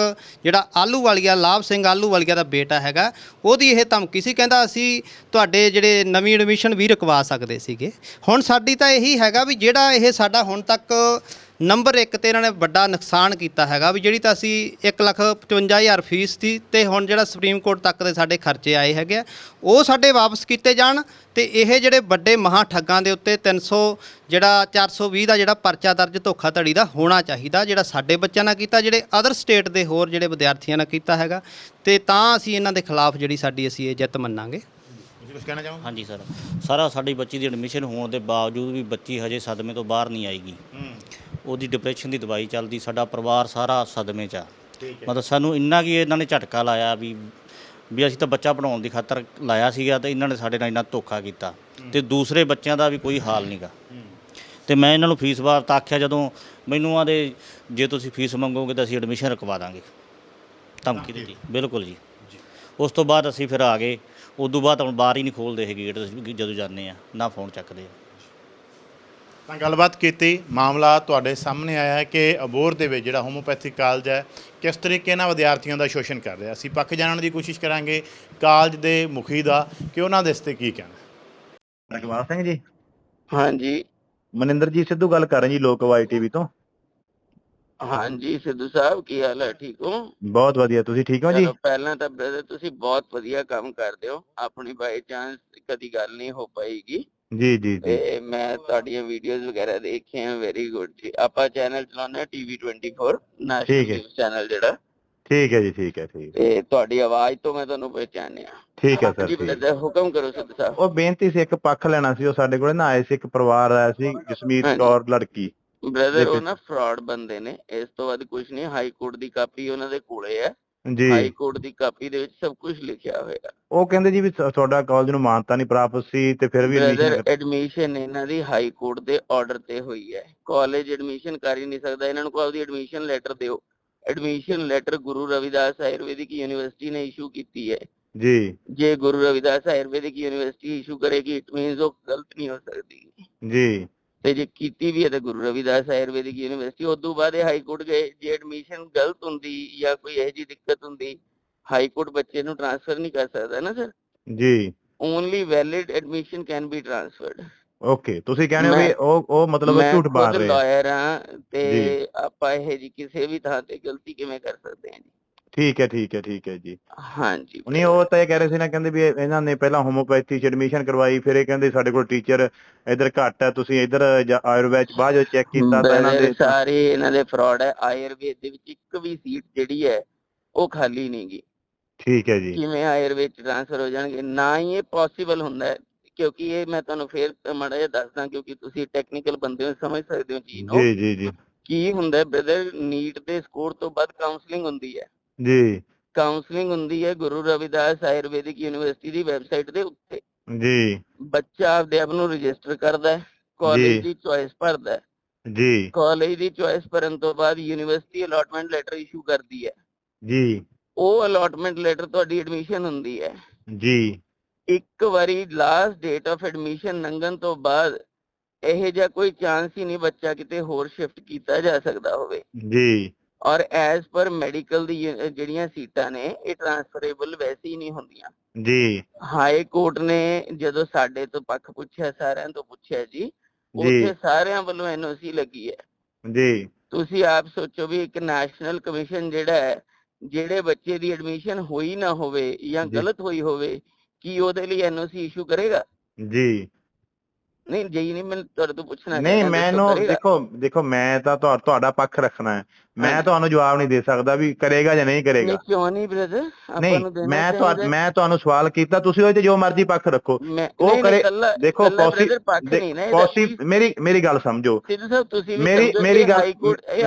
ਜਿਹੜਾ ਆਲੂ ਵਾਲੀਆ ਲਾਭ ਸਿੰਘ ਆਲੂ ਵਾਲੀਆ ਦਾ ਬੇਟਾ ਹੈਗਾ, ਉਹਦੀ ਇਹ ਧਮਕੀ ਸੀ, ਕਹਿੰਦਾ ਅਸੀਂ ਤੁਹਾਡੇ ਜਿਹੜੇ ਨਵੀਂ ਐਡਮਿਸ਼ਨ ਵੀ ਰੁਕਵਾ ਸਕਦੇ ਸੀਗੇ। ਹੁਣ ਸਾਡੀ ਤਾਂ ਇਹੀ ਹੈਗਾ ਵੀ ਜਿਹੜਾ ਇਹ ਸਾਡਾ ਹੁਣ ਤੱਕ ਨੰਬਰ 1 ਤੇ ਇਹਨਾਂ ਨੇ ਵੱਡਾ ਨੁਕਸਾਨ ਕੀਤਾ ਹੈਗਾ ਵੀ ਜਿਹੜੀ ਤਾਂ ਅਸੀਂ 155000 ਫੀਸ ਸੀ ਤੇ ਹੁਣ ਜਿਹੜਾ ਸੁਪਰੀਮ ਕੋਰਟ ਤੱਕ ਦੇ ਸਾਡੇ ਖਰਚੇ ਆਏ ਹੈਗੇ ਆ, ਉਹ ਸਾਡੇ ਵਾਪਸ ਕੀਤੇ ਜਾਣ ਤੇ ਇਹ ਜਿਹੜੇ ਵੱਡੇ ਮਹਾ ਠੱਗਾਂ ਦੇ ਉੱਤੇ 300 ਜਿਹੜਾ 420 ਦਾ ਜਿਹੜਾ ਪਰਚਾ ਦਰਜ ਧੋਖਾਧੜੀ ਦਾ ਹੋਣਾ ਚਾਹੀਦਾ, ਜਿਹੜਾ ਸਾਡੇ ਬੱਚਿਆਂ ਨਾਲ ਕੀਤਾ, ਜਿਹੜੇ ਅਦਰ ਸਟੇਟ ਦੇ ਹੋਰ ਜਿਹੜੇ ਵਿਦਿਆਰਥੀਆਂ ਨਾਲ ਕੀਤਾ ਹੈਗਾ ਤੇ ਤਾਂ ਅਸੀਂ ਇਹਨਾਂ ਦੇ ਖਿਲਾਫ ਜਿਹੜੀ ਸਾਡੀ ਅਸੀਂ ਇਹ ਜਿੱਤ ਮੰਨਾਂਗੇ। ਤੁਸੀਂ ਕੁਝ ਕਹਿਣਾ ਚਾਹੋਗੇ? ਹਾਂਜੀ ਸਰ। ਸਾਰਾ ਸਾਡੀ ਬੱਚੀ ਦੀ ਐਡਮਿਸ਼ਨ ਹੋਣ ਦੇ ਬਾਵਜੂਦ ਵੀ ਬੱਚੀ ਹਜੇ ਸਦਮੇ ਤੋਂ ਬਾਹਰ ਨਹੀਂ ਆਏਗੀ। ਹੂੰ। ਉਹਦੀ ਡਿਪਰੈਸ਼ਨ ਦੀ ਦਵਾਈ ਚੱਲਦੀ ਸਾਡਾ ਪਰਿਵਾਰ ਸਾਰਾ ਸਦਮੇ 'ਚ ਆ। ਠੀਕ ਹੈ। ਮਤਲਬ ਸਾਨੂੰ ਇੰਨਾ ਕੀ ਇਹਨਾਂ ਨੇ ਝਟਕਾ ਲਾਇਆ ਵੀ ਵੀ ਅਸੀਂ ਤਾਂ ਬੱਚਾ ਪੜਾਉਣ ਦੀ ਖਾਤਰ ਲਾਇਆ ਸੀਗਾ ਤੇ ਇਹਨਾਂ ਨੇ ਸਾਡੇ ਨਾਲ ਇੰਨਾ ਧੋਖਾ ਕੀਤਾ। ਤੇ ਦੂਸਰੇ ਬੱਚਿਆਂ ਦਾ ਵੀ ਕੋਈ ਹਾਲ ਨਹੀਂਗਾ ਤੇ ਮੈਂ ਇਹਨਾਂ ਨੂੰ ਫੀਸ ਵਾਰ ਤਾਂ ਆਖਿਆ ਜਦੋਂ ਮੈਨੂੰ ਆਦੇ ਜੇ ਤੁਸੀਂ ਫੀਸ ਮੰਗੋਗੇ ਤਾਂ ਅਸੀਂ ਐਡਮਿਸ਼ਨ ਰਕਵਾ ਦਾਂਗੇ। ਧਮਕੀ ਦਿੱਤੀ। ਬਿਲਕੁਲ ਜੀ। ਉਸ ਤੋਂ ਬਾਅਦ ਅਸੀਂ ਫਿਰ ਆ ਗਏ। ਉਦੋਂ ਬਾਅਦ ਹੁਣ ਬਾਹਰ ਹੀ ਨਹੀਂ ਖੋਲਦੇ ਇਹ ਗੇਟ ਅਸੀਂ ਜਦੋਂ ਜਾਂਦੇ ਆ ਨਾ ਫੋਨ ਚੱਕਦੇ ਆ। ਤਾਂ ਗੱਲਬਾਤ ਕੀਤੀ ਮਾਮਲਾ ਤੁਹਾਡੇ ਸਾਹਮਣੇ ਆਇਆ ਹੈ ਕਿ ਅਬੋਰ ਦੇ ਵਿੱਚ ਜਿਹੜਾ ਹੋਮੋਪੈਥਿਕ ਕਾਲਜ ਹੈ ਕਿਸ ਤਰੀਕੇ ਨਾਲ ਵਿਦਿਆਰਥੀਆਂ ਦਾ ਸ਼ੋਸ਼ਣ ਕਰ ਰਿਹਾ? ਅਸੀਂ ਪੱਖ ਜਾਣਨ ਦੀ ਕੋਸ਼ਿਸ਼ ਕਰਾਂਗੇ ਕਾਲਜ ਦੇ ਮੁਖੀ ਦਾ ਕਿ ਉਹਨਾਂ ਦੇ ਇਸ ਤੇ ਕੀ ਕਹਿਣਾ? ਰਕਵਾਲ ਸਿੰਘ ਜੀ। ਹਾਂਜੀ। ਮਨਿੰਦਰਜੀਤ ਸਿੱਧੂ ਗੱਲ ਕਰ ਰਹੇ ਜੀ ਲੋਕ ਵਾਈ ਟੀਵੀ ਤੋਂ। ਹਾਂਜੀ ਸਿੱਧੂ ਸਾਹਿਬ ਕੀ ਹਾਲ ਹੈ? ਠੀਕ ਹੋ? ਬਹੁਤ ਵਧੀਆ ਤੁਸੀਂ ਠੀਕ ਹੋ ਜੀ? ਚਲੋ ਪਹਿਲਾਂ ਤਾਂ ਬ੍ਰਦਰ ਤੁਸੀਂ ਬਹੁਤ ਵਧੀਆ ਕੰਮ ਕਰਦੇ ਹੋ। ਆਪਣੀ ਬਾਈ ਚਾਂਸ ਕਦੀ ਗੱਲ ਨਹੀਂ ਹੋ ਪਾਏਗੀ ਜੀ ਜੀ ਜੀ। ਤੇ ਮੈਂ ਤੁਹਾਡੀਆਂ ਵੀਡੀਓਜ਼ ਵਗੈਰਾ ਦੇਖੀਆਂ ਵੈਰੀ ਗੁੱਡ ਜੀ। ਆਪਾਂ ਚੈਨਲ ਚਲਾਉਂਦੇ ਟੀਵੀ 24 ਠੀਕ ਹੈ। ਚੈਨਲ ਜਿਹੜਾ। ਠੀਕ ਹੈ ਜੀ ਠੀਕ ਹੈ ਠੀਕ ਤੇ ਤੁਹਾਡੀ ਆਵਾਜ਼ ਤੋਂ ਮੈਂ ਤੁਹਾਨੂੰ ਪਹਿਚਾਨਿਆ ਠੀਕ ਹੈ ਸਰ ਜੀ ਠੀਕ। ਬ੍ਰਦਰ ਹੁਕਮ ਕਰੋ ਸਿੱਧੂ ਸਾਹਿਬ। ਉਹ ਬੇਨਤੀ ਸੀ ਇੱਕ ਪੱਖ ਲੈਣਾ ਸੀ ਉਹ ਸਾਡੇ ਕੋਲੇ ਨਾ ਆਏ ਸੀ ਇੱਕ ਪਰਿਵਾਰ ਆਇਆ ਸੀ ਜਸਮੀਤ ਹਾਂਜੀ। ਕੌਰ ਲੜਕੀ। ਬ੍ਰਦਰ ਉਹ। ਨਾ ਫਰਾਡ ਬੰਦੇ ਨੇ ਇਸ ਤੋਂ ਬਾਅਦ ਕੁਝ ਨਹੀਂ ਹਾਈ ਕੋਰਟ ਦੀ ਕਾਪੀ ਉਹਨਾਂ ਦੇ ਕੋਲੇ ਹੈ। ਜੀ। ਹਾਈ ਕੋਰਟ ਦੀ ਕਾਪੀ ਦੇ ਵਿੱਚ ਸਭ ਕੁਝ ਲਿਖਿਆ ਹੋਇਆ। ਉਹ ਕਹਿੰਦੇ ਜੀ ਵੀ ਤੁਹਾਡਾ ਕਾਲਜ ਨੂੰ ਮਾਨਤਾ ਨਹੀਂ ਪ੍ਰਾਪਤ ਸੀ ਤੇ ਫਿਰ ਵੀ admission- ਐਡਮਿਸ਼ਨ ਇਹਨਾਂ ਦੀ ਹਾਈ ਕੋਰਟ ਦੇ ਆਰਡਰ ਤੇ ਹੋਈ ਹੈ। ਕਾਲਜ ਐਡਮਿਸ਼ਨ ਕਰ ਹੀ ਨਹੀਂ ਸਕਦਾ। ਇਹਨਾਂ ਨੂੰ ਕੋਈ ਆਪਦੀ ਐਡਮਿਸ਼ਨ ਲੈਟਰ ਦਿਓ। Admission letter Guru Ravidas Ayurvedic university ਨੇ ਇਸ਼ੂ ਕੀਤੀ ਹੈ। ਜੀ। ਜੇ ਗੁਰੂ ਰਵਿਦਾਸ ਆਯੁਰਵੈਦਿਕ ਯੂਨੀਵਰਸਿਟੀ ਇਸ਼ੂ ਕਰੇਗੀ ਇਟ ਮੀਨਸ ਉਹ ਗਲਤ ਨਹੀਂ ਹੋ ਸਕਦੀ। ਜੀ। ਤੇ ਜੇ ਕੀਤੀ ਵੀ ਹੈ ਤਾਂ ਗੁਰੂ ਰਵਿਦਾਸ ਆਯੁਰਵੈਦਿਕ ਯੂਨੀਵਰਸਿਟੀ ਉਸ ਤੋਂ ਬਾਅਦ ਇਹ ਹਾਈ ਕੋਰਟ ਗਏ ਜੇ ਐਡਮਿਸ਼ਨ ਗਲਤ ਹੁੰਦੀ ਜਾਂ ਕੋਈ ਇਹੋ ਜਿਹੀ ਦਿੱਕਤ ਹੁੰਦੀ ਹਾਈ ਕੋਰਟ ਬੱਚੇ ਨੂੰ ਟ੍ਰਾਂਸਫਰ ਨਹੀਂ ਕਰ ਸਕਦਾ ਨਾ sir ji only valid admission can be transferred okay ਤੁਸੀਂ ਕਹਿੰਦੇ ਹੋ ਵੀ ਉਹ ਉਹ ਮਤਲਬ ਝੂਠ ਖੁਦ ਰਹੇ। ਲਾਇਰ ਹਾਂ ਜੀ। ਤੇ ਆਪਾਂ ਇਹ ਜੀ ਕਿਸੇ ਵੀ ਥਾਂ ਤੇ ਗਲਤੀ ਕਿਵੇਂ ਕਰ ਸਕਦੇ ਹਾਂ ਜੀ ਠੀਕ ਹੈ ਠੀਕ ਹੈ ਠੀਕ ਹੈ ਜੀ। ਹਾਂਜੀ ਨਹੀਂ ਉਹ ਤਾਂ ਇਹ ਕਹਿ ਰਹੇ ਸੀ ਨਾ ਕਹਿੰਦੇ ਵੀ ਇਹ- ਇਹਨਾਂ ਨੇ ਪਹਿਲਾਂ ਹੋਮੋਪੈਥੀ ਚ ਐਡਮਿਸ਼ਨ ਕਰਵਾਈ ਫਿਰ ਇਹ ਕਹਿੰਦੇ ਸਾਡੇ ਕੋਲ ਟੀਚਰ ਇੱਧਰ ਘੱਟ ਹੈ ਤੁਸੀਂ ਇੱਧਰ ਆਯੁਰਵੈਦ ਚ ਬਾਅਦ ਚੈੱਕ ਕੀਤਾ ਤਾਂ ਇਹਨਾਂ ਦੇ ਸਾਰੇ ਇਹਨਾਂ ਦੇ ਫਰਾਡ ਹੈ ਆਯੁਰਵੇਦ ਦੇ ਵਿੱਚ ਇੱਕ ਵੀ ਸੀਟ ਜਿਹੜੀ ਹੈ ਉਹ ਖਾਲੀ ਨਹੀਂ ਗੀ। ਠੀਕ ਹੈ ਜੀ। ਕਿਵੇਂ ਆਯੁਰਵੇਦ ਚ ਟ੍ਰਾਂਸਫਰ ਹੋ ਜਾਣਗੇ ਨਾ ਹੀ ਇਹ ਪੋਸੀਬਲ ਹੁੰਦਾ ਹੈ ਕਿਉਂਕਿ ਇਹ ਮੈਂ ਤੁਹਾਨੂੰ ਫੇਰ ਮਾੜਾ ਜਿਹਾ ਦੱਸਦਾ ਕਿਉਂਕਿ ਤੁਸੀਂ ਟੈਕਨੀਕਲ ਬੰਦੇ ਹੋ ਸਮਝ ਸਕਦੇ ਹੋ ਚੀਜ਼ ਨੂੰ ਜੀ ਜੀ ਜੀ। ਕੀ ਹੁੰਦਾ ਬ੍ਰਦਰ ਨੀਟ ਦੇ ਸਕੋਰ ਤੋਂ ਬਾਅਦ ਕਾਉਂਸਲਿੰਗ ਹੁੰਦੀ ਹੈ। ਜੀ। ਕਾਉਂਸਲਿੰਗ ਹੁੰਦੀ ਹੈ ਗੁਰੂ ਰਵਿਦਾਸ ਆਯੁਰਵੈਦਿਕ ਯੂਨੀਵਰਸਿਟੀ ਦੀ ਵੈਬਸਾਈਟ ਦੇ ਉੱਤੇ। ਜੀ। ਬੱਚਾ ਆਪਦੇ ਆਪ ਨੂੰ ਰਜਿਸਟਰ ਕਰਦਾ ਹੈ ਕਾਲਜ। ਦੀ ਚੁਆਇਸ ਭਰਦਾ ਹੈ। ਜੀ। ਕਾਲਜ ਦੀ ਚੁਆਇਸ ਭਰਨ ਤੋਂ ਬਾਅਦ ਯੂਨੀਵਰਸਿਟੀ ਅਲਾਟਮੈਂਟ ਲੈਟਰ ਇਸ਼ੂ ਕਰਦੀ ਹੈ। ਜੀ। ਉਹ ਅਲਾਟਮੈਂਟ ਲੈਟਰ ਤੁਹਾਡੀ ਐਡਮਿਸ਼ਨ ਹੁੰਦੀ ਹੈ। ਜੀ। ਇੱਕ ਵਾਰੀ ਲਾਸਟ ਡੇਟ ਆਫ ਐਡਮਿਸ਼ਨ ਲੰਘਣ ਤੋਂ ਬਾਅਦ ਇਹ ਜਿਹਾ ਕੋਈ ਚਾਂਸ ਹੀ ਨਹੀਂ ਬੱਚਾ ਕਿਤੇ ਹੋਰ ਸ਼ਿਫਟ ਕੀਤਾ ਜਾ ਸਕਦਾ ਹੋਵੇ। ਜੀ। ਔਰ ਐਜ਼ ਪਰ ਮੈਡੀਕਲ ਦੀ ਜਿਹੜੀਆਂ ਸੀਟਾਂ ਨੇ ਇਹ ਟਰਾਂਸਫਰੇਬਲ ਵੈਸੇ ਹੀ ਨਹੀਂ ਹੁੰਦੀਆਂ। ਜੀ। ਹਾਈ ਕੋਰਟ ਨੇ ਜਦੋਂ ਸਾਡੇ ਤੋਂ ਪੱਖ ਪੁੱਛਿਆ ਸਾਰਿਆਂ ਤੋਂ ਪੁੱਛਿਆ ਜੀ। ਉੱਥੇ ਸਾਰਿਆਂ ਵੱਲੋਂ ਐਨਓਸੀ ਲੱਗੀ ਹੈ। ਜੀ। ਤੁਸੀਂ ਆਪ ਸੋਚੋ ਵੀ ਇੱਕ ਨੈਸ਼ਨਲ ਕਮਿਸ਼ਨ ਜਿਹੜਾ ਹੈ ਜਿਹੜੇ ਬੱਚੇ ਦੀ ਐਡਮਿਸ਼ਨ ਹੋਈ ਨਾ ਹੋਵੇ ਜੀ। ਗਲਤ ਹੋਈ ਹੋਵੇ ਕੀ ਉਹਦੇ ਲਈ ਐਨਓਸੀ ਇਸ਼ੂ ਕਰੇਗਾ? ਜੀ। ਨਹੀਂ ਜੀ ਨਹੀਂ ਮੈਂ ਤੁਹਾਡੇ ਤੋਂ ਪੁੱਛਣਾ ਨਹੀਂ ਮੈਨੂੰ? ਦੇਖੋ ਦੇਖੋ ਮੈਂ ਤਾਂ ਤੁਹਾ- ਤੁਹਾਡਾ ਪੱਖ ਰੱਖਣਾ ਹੈ। ਮੈਂ। ਤੁਹਾਨੂੰ ਜਵਾਬ ਨਹੀਂ ਦੇ ਸਕਦਾ ਵੀ ਕਰੇਗਾ ਜਾਂ ਨਹੀਂ ਕਰੇਗਾ। ਨਹੀਂ ਕਿਉਂ ਨਹੀਂ ਬ੍ਰਦਰ? ਆਪਾਂ ਨੂੰ ਮੈਂ ਤੁਹਾ ਚਾਹੀਦਾ। ਮੈਂ ਤੁਹਾਨੂੰ ਸਵਾਲ ਕੀਤਾ ਤੁਸੀਂ ਉਹਦੇ ਜੋ ਮਰਜ਼ੀ ਪੱਖ ਰੱਖੋ। ਉਹ ਕਰੇ- ਦੇਖੋ ਪੋਸੀ please, ਮੇਰੀ ਮੇਰੀ ਗੱਲ ਸਮਝੋ। ਸਿੱਧੂ ਸਾਹਿਬ ਤੁਸੀਂ ਮੇਰੀ ਮੇਰੀ ਗੱਲ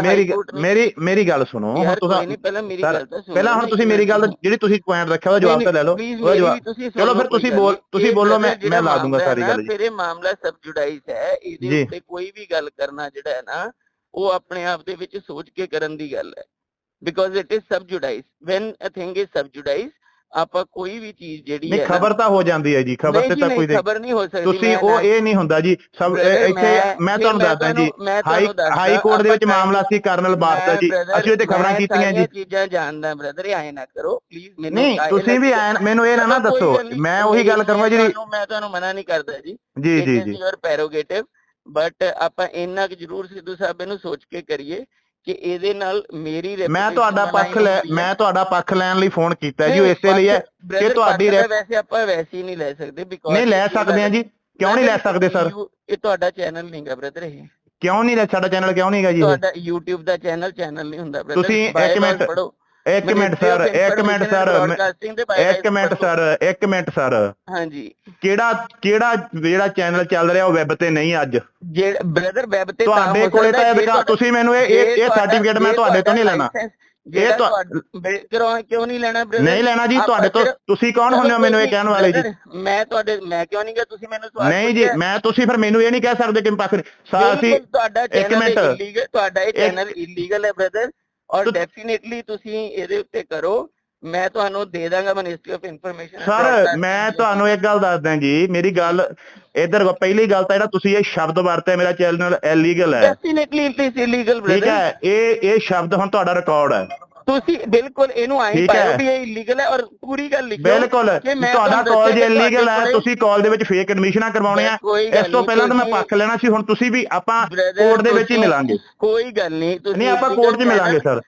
ਮੇਰੀ ਮੇਰੀ ਮੇਰੀ ਗੱਲ ਸੁਣੋ। ਹੁਣ ਤੁਸੀਂ ਪਹਿਲਾਂ ਮੇਰੀ ਗੱਲ ਤਾਂ ਸੁਣੋ। ਪਹਿਲਾਂ ਹੁਣ ਤੁਸੀਂ ਮੇਰੀ ਗੱਲ ਜਿਹੜੀ ਤੁਸੀਂ ਪੁਆਇੰਟ ਰੱਖਿਆ ਉਹਦਾ ਜਵਾਬ ਤਾਂ ਲੈ ਲਓ। ਉਹਦਾ ਜਵਾਬ ਚਲੋ ਫਿਰ ਤੁਸੀਂ ਬੋਲ ਤੁਸੀਂ। ਬੋਲੋ ਮੈਂ ਮੈਂ ਲਾ ਦੂੰਗਾ ਸਾਰੀ ਗੱਲ ਜੀ। ਇਹ ਮਾਮਲਾ ਸਬਜੂਡਾਈਜ਼ ਹੈ ਇਹਦੇ। ਉੱਤੇ ਕੋਈ ਵੀ ਗੱਲ ਕਰਨਾ ਜਿਹੜਾ ਹੈ ਨਾ ਉਹ ਆਪਣੇ ਆਪ ਦੇ ਵਿੱਚ ਸੋਚ ਕੇ ਕਰਨ ਦੀ ਗੱਲ ਹੈ because it is sub judice when a thing is sub judice ਆਪਾਂ ਕੋਈ ਵੀ ਚੀਜ਼ ਜਿਹੜੀ ਨਹੀਂ ਹੈ ਖਬਰ ਤਾਂ ਹੋ ਜਾਂਦੀ ਹੈ ਜੀ ਖਬਰ ਨਹੀਂ ਤੇ ਤਾਂ ਨਹੀਂ, ਕੋਈ ਦੇ ਖਬਰ ਨਹੀਂ ਹੋ ਸਕਦੀ ਤੁਸੀਂ ਉਹ ਇਹ ਨਹੀਂ ਹੁੰਦਾ ਜੀ ਸਭ ਇੱਥੇ ਮੈਂ- ਤੁਹਾਨੂੰ ਦੱਸਦਾ ਜੀ ਹਾਈ ਕੋਰਟ ਦੇ ਵਿੱਚ ਮਾਮਲਾ ਸੀ ਕਰਨਲ ਬਾਸ ਦਾ ਮੈਂ ਜੀ ਅਸੀਂ ਉਹਤੇ ਖਬਰਾਂ ਕੀਤੀਆਂ ਜੀ। ਚੀਜ਼ਾਂ ਜਾਣਦਾ ਬ੍ਰਦਰ ਆਏ ਨਾ ਕਰੋ ਪਲੀਜ਼ ਮੈਨੂੰ ਨਹੀਂ ਤੁਸੀਂ ਵੀ ਐਨ ਮੈਨੂੰ ਇਹ ਨਾ ਨਾ ਦੱਸੋ ਨਹੀਂ, ਮੈਂ ਉਹੀ ਗੱਲ ਕਰੂੰਗਾ ਜਿਹੜੀ ਮੈਂ ਤੁਹਾਨੂੰ ਮਨਾ ਨਹੀਂ ਕਰਦਾ ਜੀ। ਜੀ ਜੀ ਜੀ। ਯੂਰ ਪੈਰੋਗੇਟਿਵ ਬਟ ਆਪਾਂ ਇੰਨਾ ਕੁ ਜ਼ਰੂਰ ਸਿੱਧੂ ਸਾਹਿਬ ਇਹਨੂੰ ਸੋਚ ਕੇ ਕਰੀਏ ਕਿ ਇਹਦੇ ਨਾਲ ਮੇਰੀ ਮੈਂ ਤੁਹਾਡਾ ਪੱਖ ਲੈ। ਮੈਂ ਤੁਹਾਡਾ ਪੱਖ ਲੈਣ ਲਈ ਫੋਨ ਕੀਤਾ ਜੀ ਉਹ ਇਸੇ ਲਈ ਹੈ brother, ਤੁਹਾਡੀ ਵੈਸੇ ਆਪਾਂ ਵੈਸੇ ਹੀ ਨਹੀਂ ਲੈ ਸਕਦੇ ਬਿਕੋਜ਼ ਨਹੀਂ ਲੈ ਸਕਦੇ ਆ ਜੀ। ਕਿਉਂ ਨਹੀਂ ਲੈ ਸਕਦੇ ਸਰ ਇਹ ਤੁਹਾਡਾ ਚੈਨਲ ਨਹੀਂਗਾ ਬ੍ਰਦਰ ਇਹ। ਕਿਉਂ ਨਹੀਂ ਲੈ ਸਾਡਾ ਚੈਨਲ ਕਿਉਂ ਨਹੀਂ ਹੈਗਾ ਜੀ? ਤੁਹਾਡਾ YouTube ਦਾ ਚੈਨਲ ਚੈਨਲ ਨਹੀਂ ਹੁੰਦਾ brother ਤੁਸੀਂ ਇੱਕ ਮਿੰਟ, ਇੱਕ ਮਿੰਟ ਸਰ ਇੱਕ ਮਿੰਟ ਸਰ ਇੱਕ ਮਿੰਟ। ਸਰ ਇੱਕ ਮਿੰਟ ਸਰ ਹਾਂਜੀ ਕਿਹੜਾ ਕਿਹੜਾ ਜਿਹੜਾ ਚੈਨਲ ਚੱਲ ਰਿਹਾ ਉਹ ਵੈਬ ਤੇ ਨਹੀਂ ਅੱਜ ਜਿਹੜਾ ਬ੍ਰਦਰ ਵੈਬ ਤੇ ਤਾਂ ਤੁਹਾਡੇ ਕੋਲੇ ਤਾਂ ਇਹ ਤੁਸੀਂ ਮੈਨੂੰ ਇਹ ਇਹ ਇਹ ਸਰਟੀਫਿਕੇਟ ਮੈਂ ਤੁਹਾਡੇ ਤੋਂ ਨਹੀਂ ਲੈਣਾ ਤੁਹਾਡਾ- ਬੇ- ਕਿਉਂ ਕਿਉਂ ਨਹੀਂ ਲੈਣਾ brother? ਨਹੀਂ ਲੈਣਾ ਜੀ ਤੁਹਾਡੇ ਤੋਂ ਤੁਸੀਂ ਕੌਣ ਹੁੰਦੇ ਹੋ ਮੈਨੂੰ ਇਹ ਕਹਿਣ ਵਾਲੇ ਜੀ ਮੈਂ ਤੁਹਾਡੇ ਮੈਂ ਕਿਉਂ ਨਹੀਂ ਗਿਆ ਤੁਸੀਂ ਮੈਨੂੰ ਸਵਾਲ ਨਹੀਂ ਜੀ? ਮੈਂ ਤੁਸੀਂ ਫਿਰ ਮੈਨੂੰ ਇਹ ਨਹੀਂ ਕਹਿ ਸਕਦੇ ਕਿ ਪੱਖ ਸਾ ਅਸੀਂ ਬਿਲਕੁਲ ਤੁਹਾਡਾ ਇੱਕ ਚੈਨਲ। ਇਲੀਗਲ ਤੁਹਾਡਾ ਇਹ ਚੈਨਲ ਇਲੀਗਲ ਹੈ ਬ੍ਰਦਰ ਔਰ ਡੈਫੀਨਿਟਲੀ ਤੁਸੀਂ ਇਹਦੇ ਉੱਤੇ ਕਰੋ। ਮੈਂ ਤੁਹਾਨੂੰ ਦੇ ਦਾਂਗਾ ਮਿਨਿਸਟਰੀ ਆਫ ਇਨਫੋਰਮੇਸ਼ਨ ਸਰ ਮੈਂ ਤੁਹਾਨੂੰ ਇੱਕ ਗੱਲ ਦੱਸਦਾ ਜੀ। ਮੇਰੀ ਗੱਲ ਇਧਰ ਪਹਿਲੀ ਗੱਲ ਤਾਂ ਜਿਹੜਾ ਤੁਸੀਂ ਇਹ ਸ਼ਬਦ ਵਰਤਿਆ ਮੇਰਾ ਚੈਨਲ ਇਲੀਗਲ ਹੈ। ਡੈਫੀਨਿਟਲੀ ਇਟ ਇਲੀਗਲ ਠੀਕ ਬ੍ਰਦਰ ਹੈ ਇਹ ਇਹ ਸ਼ਬਦ ਹੁਣ ਤੁਹਾਡਾ ਰਿਕਾਰਡ ਹੈ। ਤੁਸੀਂ ਬਿਲਕੁਲ ਇਹਨੂੰ ਆਈ ਠੀਕ ਹੈ। ਵੀ ਇਹ ਇਲੀਗਲ ਹੈ ਔਰ ਪੂਰੀ ਗੱਲ ਲਿਖੋ ਬਿਲਕੁਲ। ਕਿ ਮੈਂ ਤੁਹਾਡਾ ਤੁਹਾਨੂੰ ਕਾਲਜ ਦੱਸਿਆ ਕਿ ਇਲੀਗਲ ਹੈ ਤੁਹਾਡੇ ਤੁਸੀਂ ਕਾਲਜ ਦੇ ਵਿੱਚ ਫੇਕ ਐਡਮਿਸ਼ਨਾਂ ਕਰਵਾਉਣੇ ਆ। ਕੋਈ ਗੱਲ ਇਸ ਤੋਂ ਨਹੀਂ, ਪਹਿਲਾਂ ਤਾਂ ਮੈਂ ਤੁਸੀਂ- ਪੱਖ ਲੈਣਾ ਸੀ ਹੁਣ ਤੁਸੀਂ ਵੀ ਆਪਾਂ Brother, ਕੋਰਟ ਦੇ ਵਿੱਚ ਹੀ ਤੁਸੀਂ- ਮਿਲਾਂਗੇ। ਕੋਈ ਗੱਲ ਨਹੀਂ ਤੁਸੀਂ ਨਹੀਂ ਆਪਾਂ ਕੋਰਟ 'ਚ ਮਿਲਾਂਗੇ ਸਰ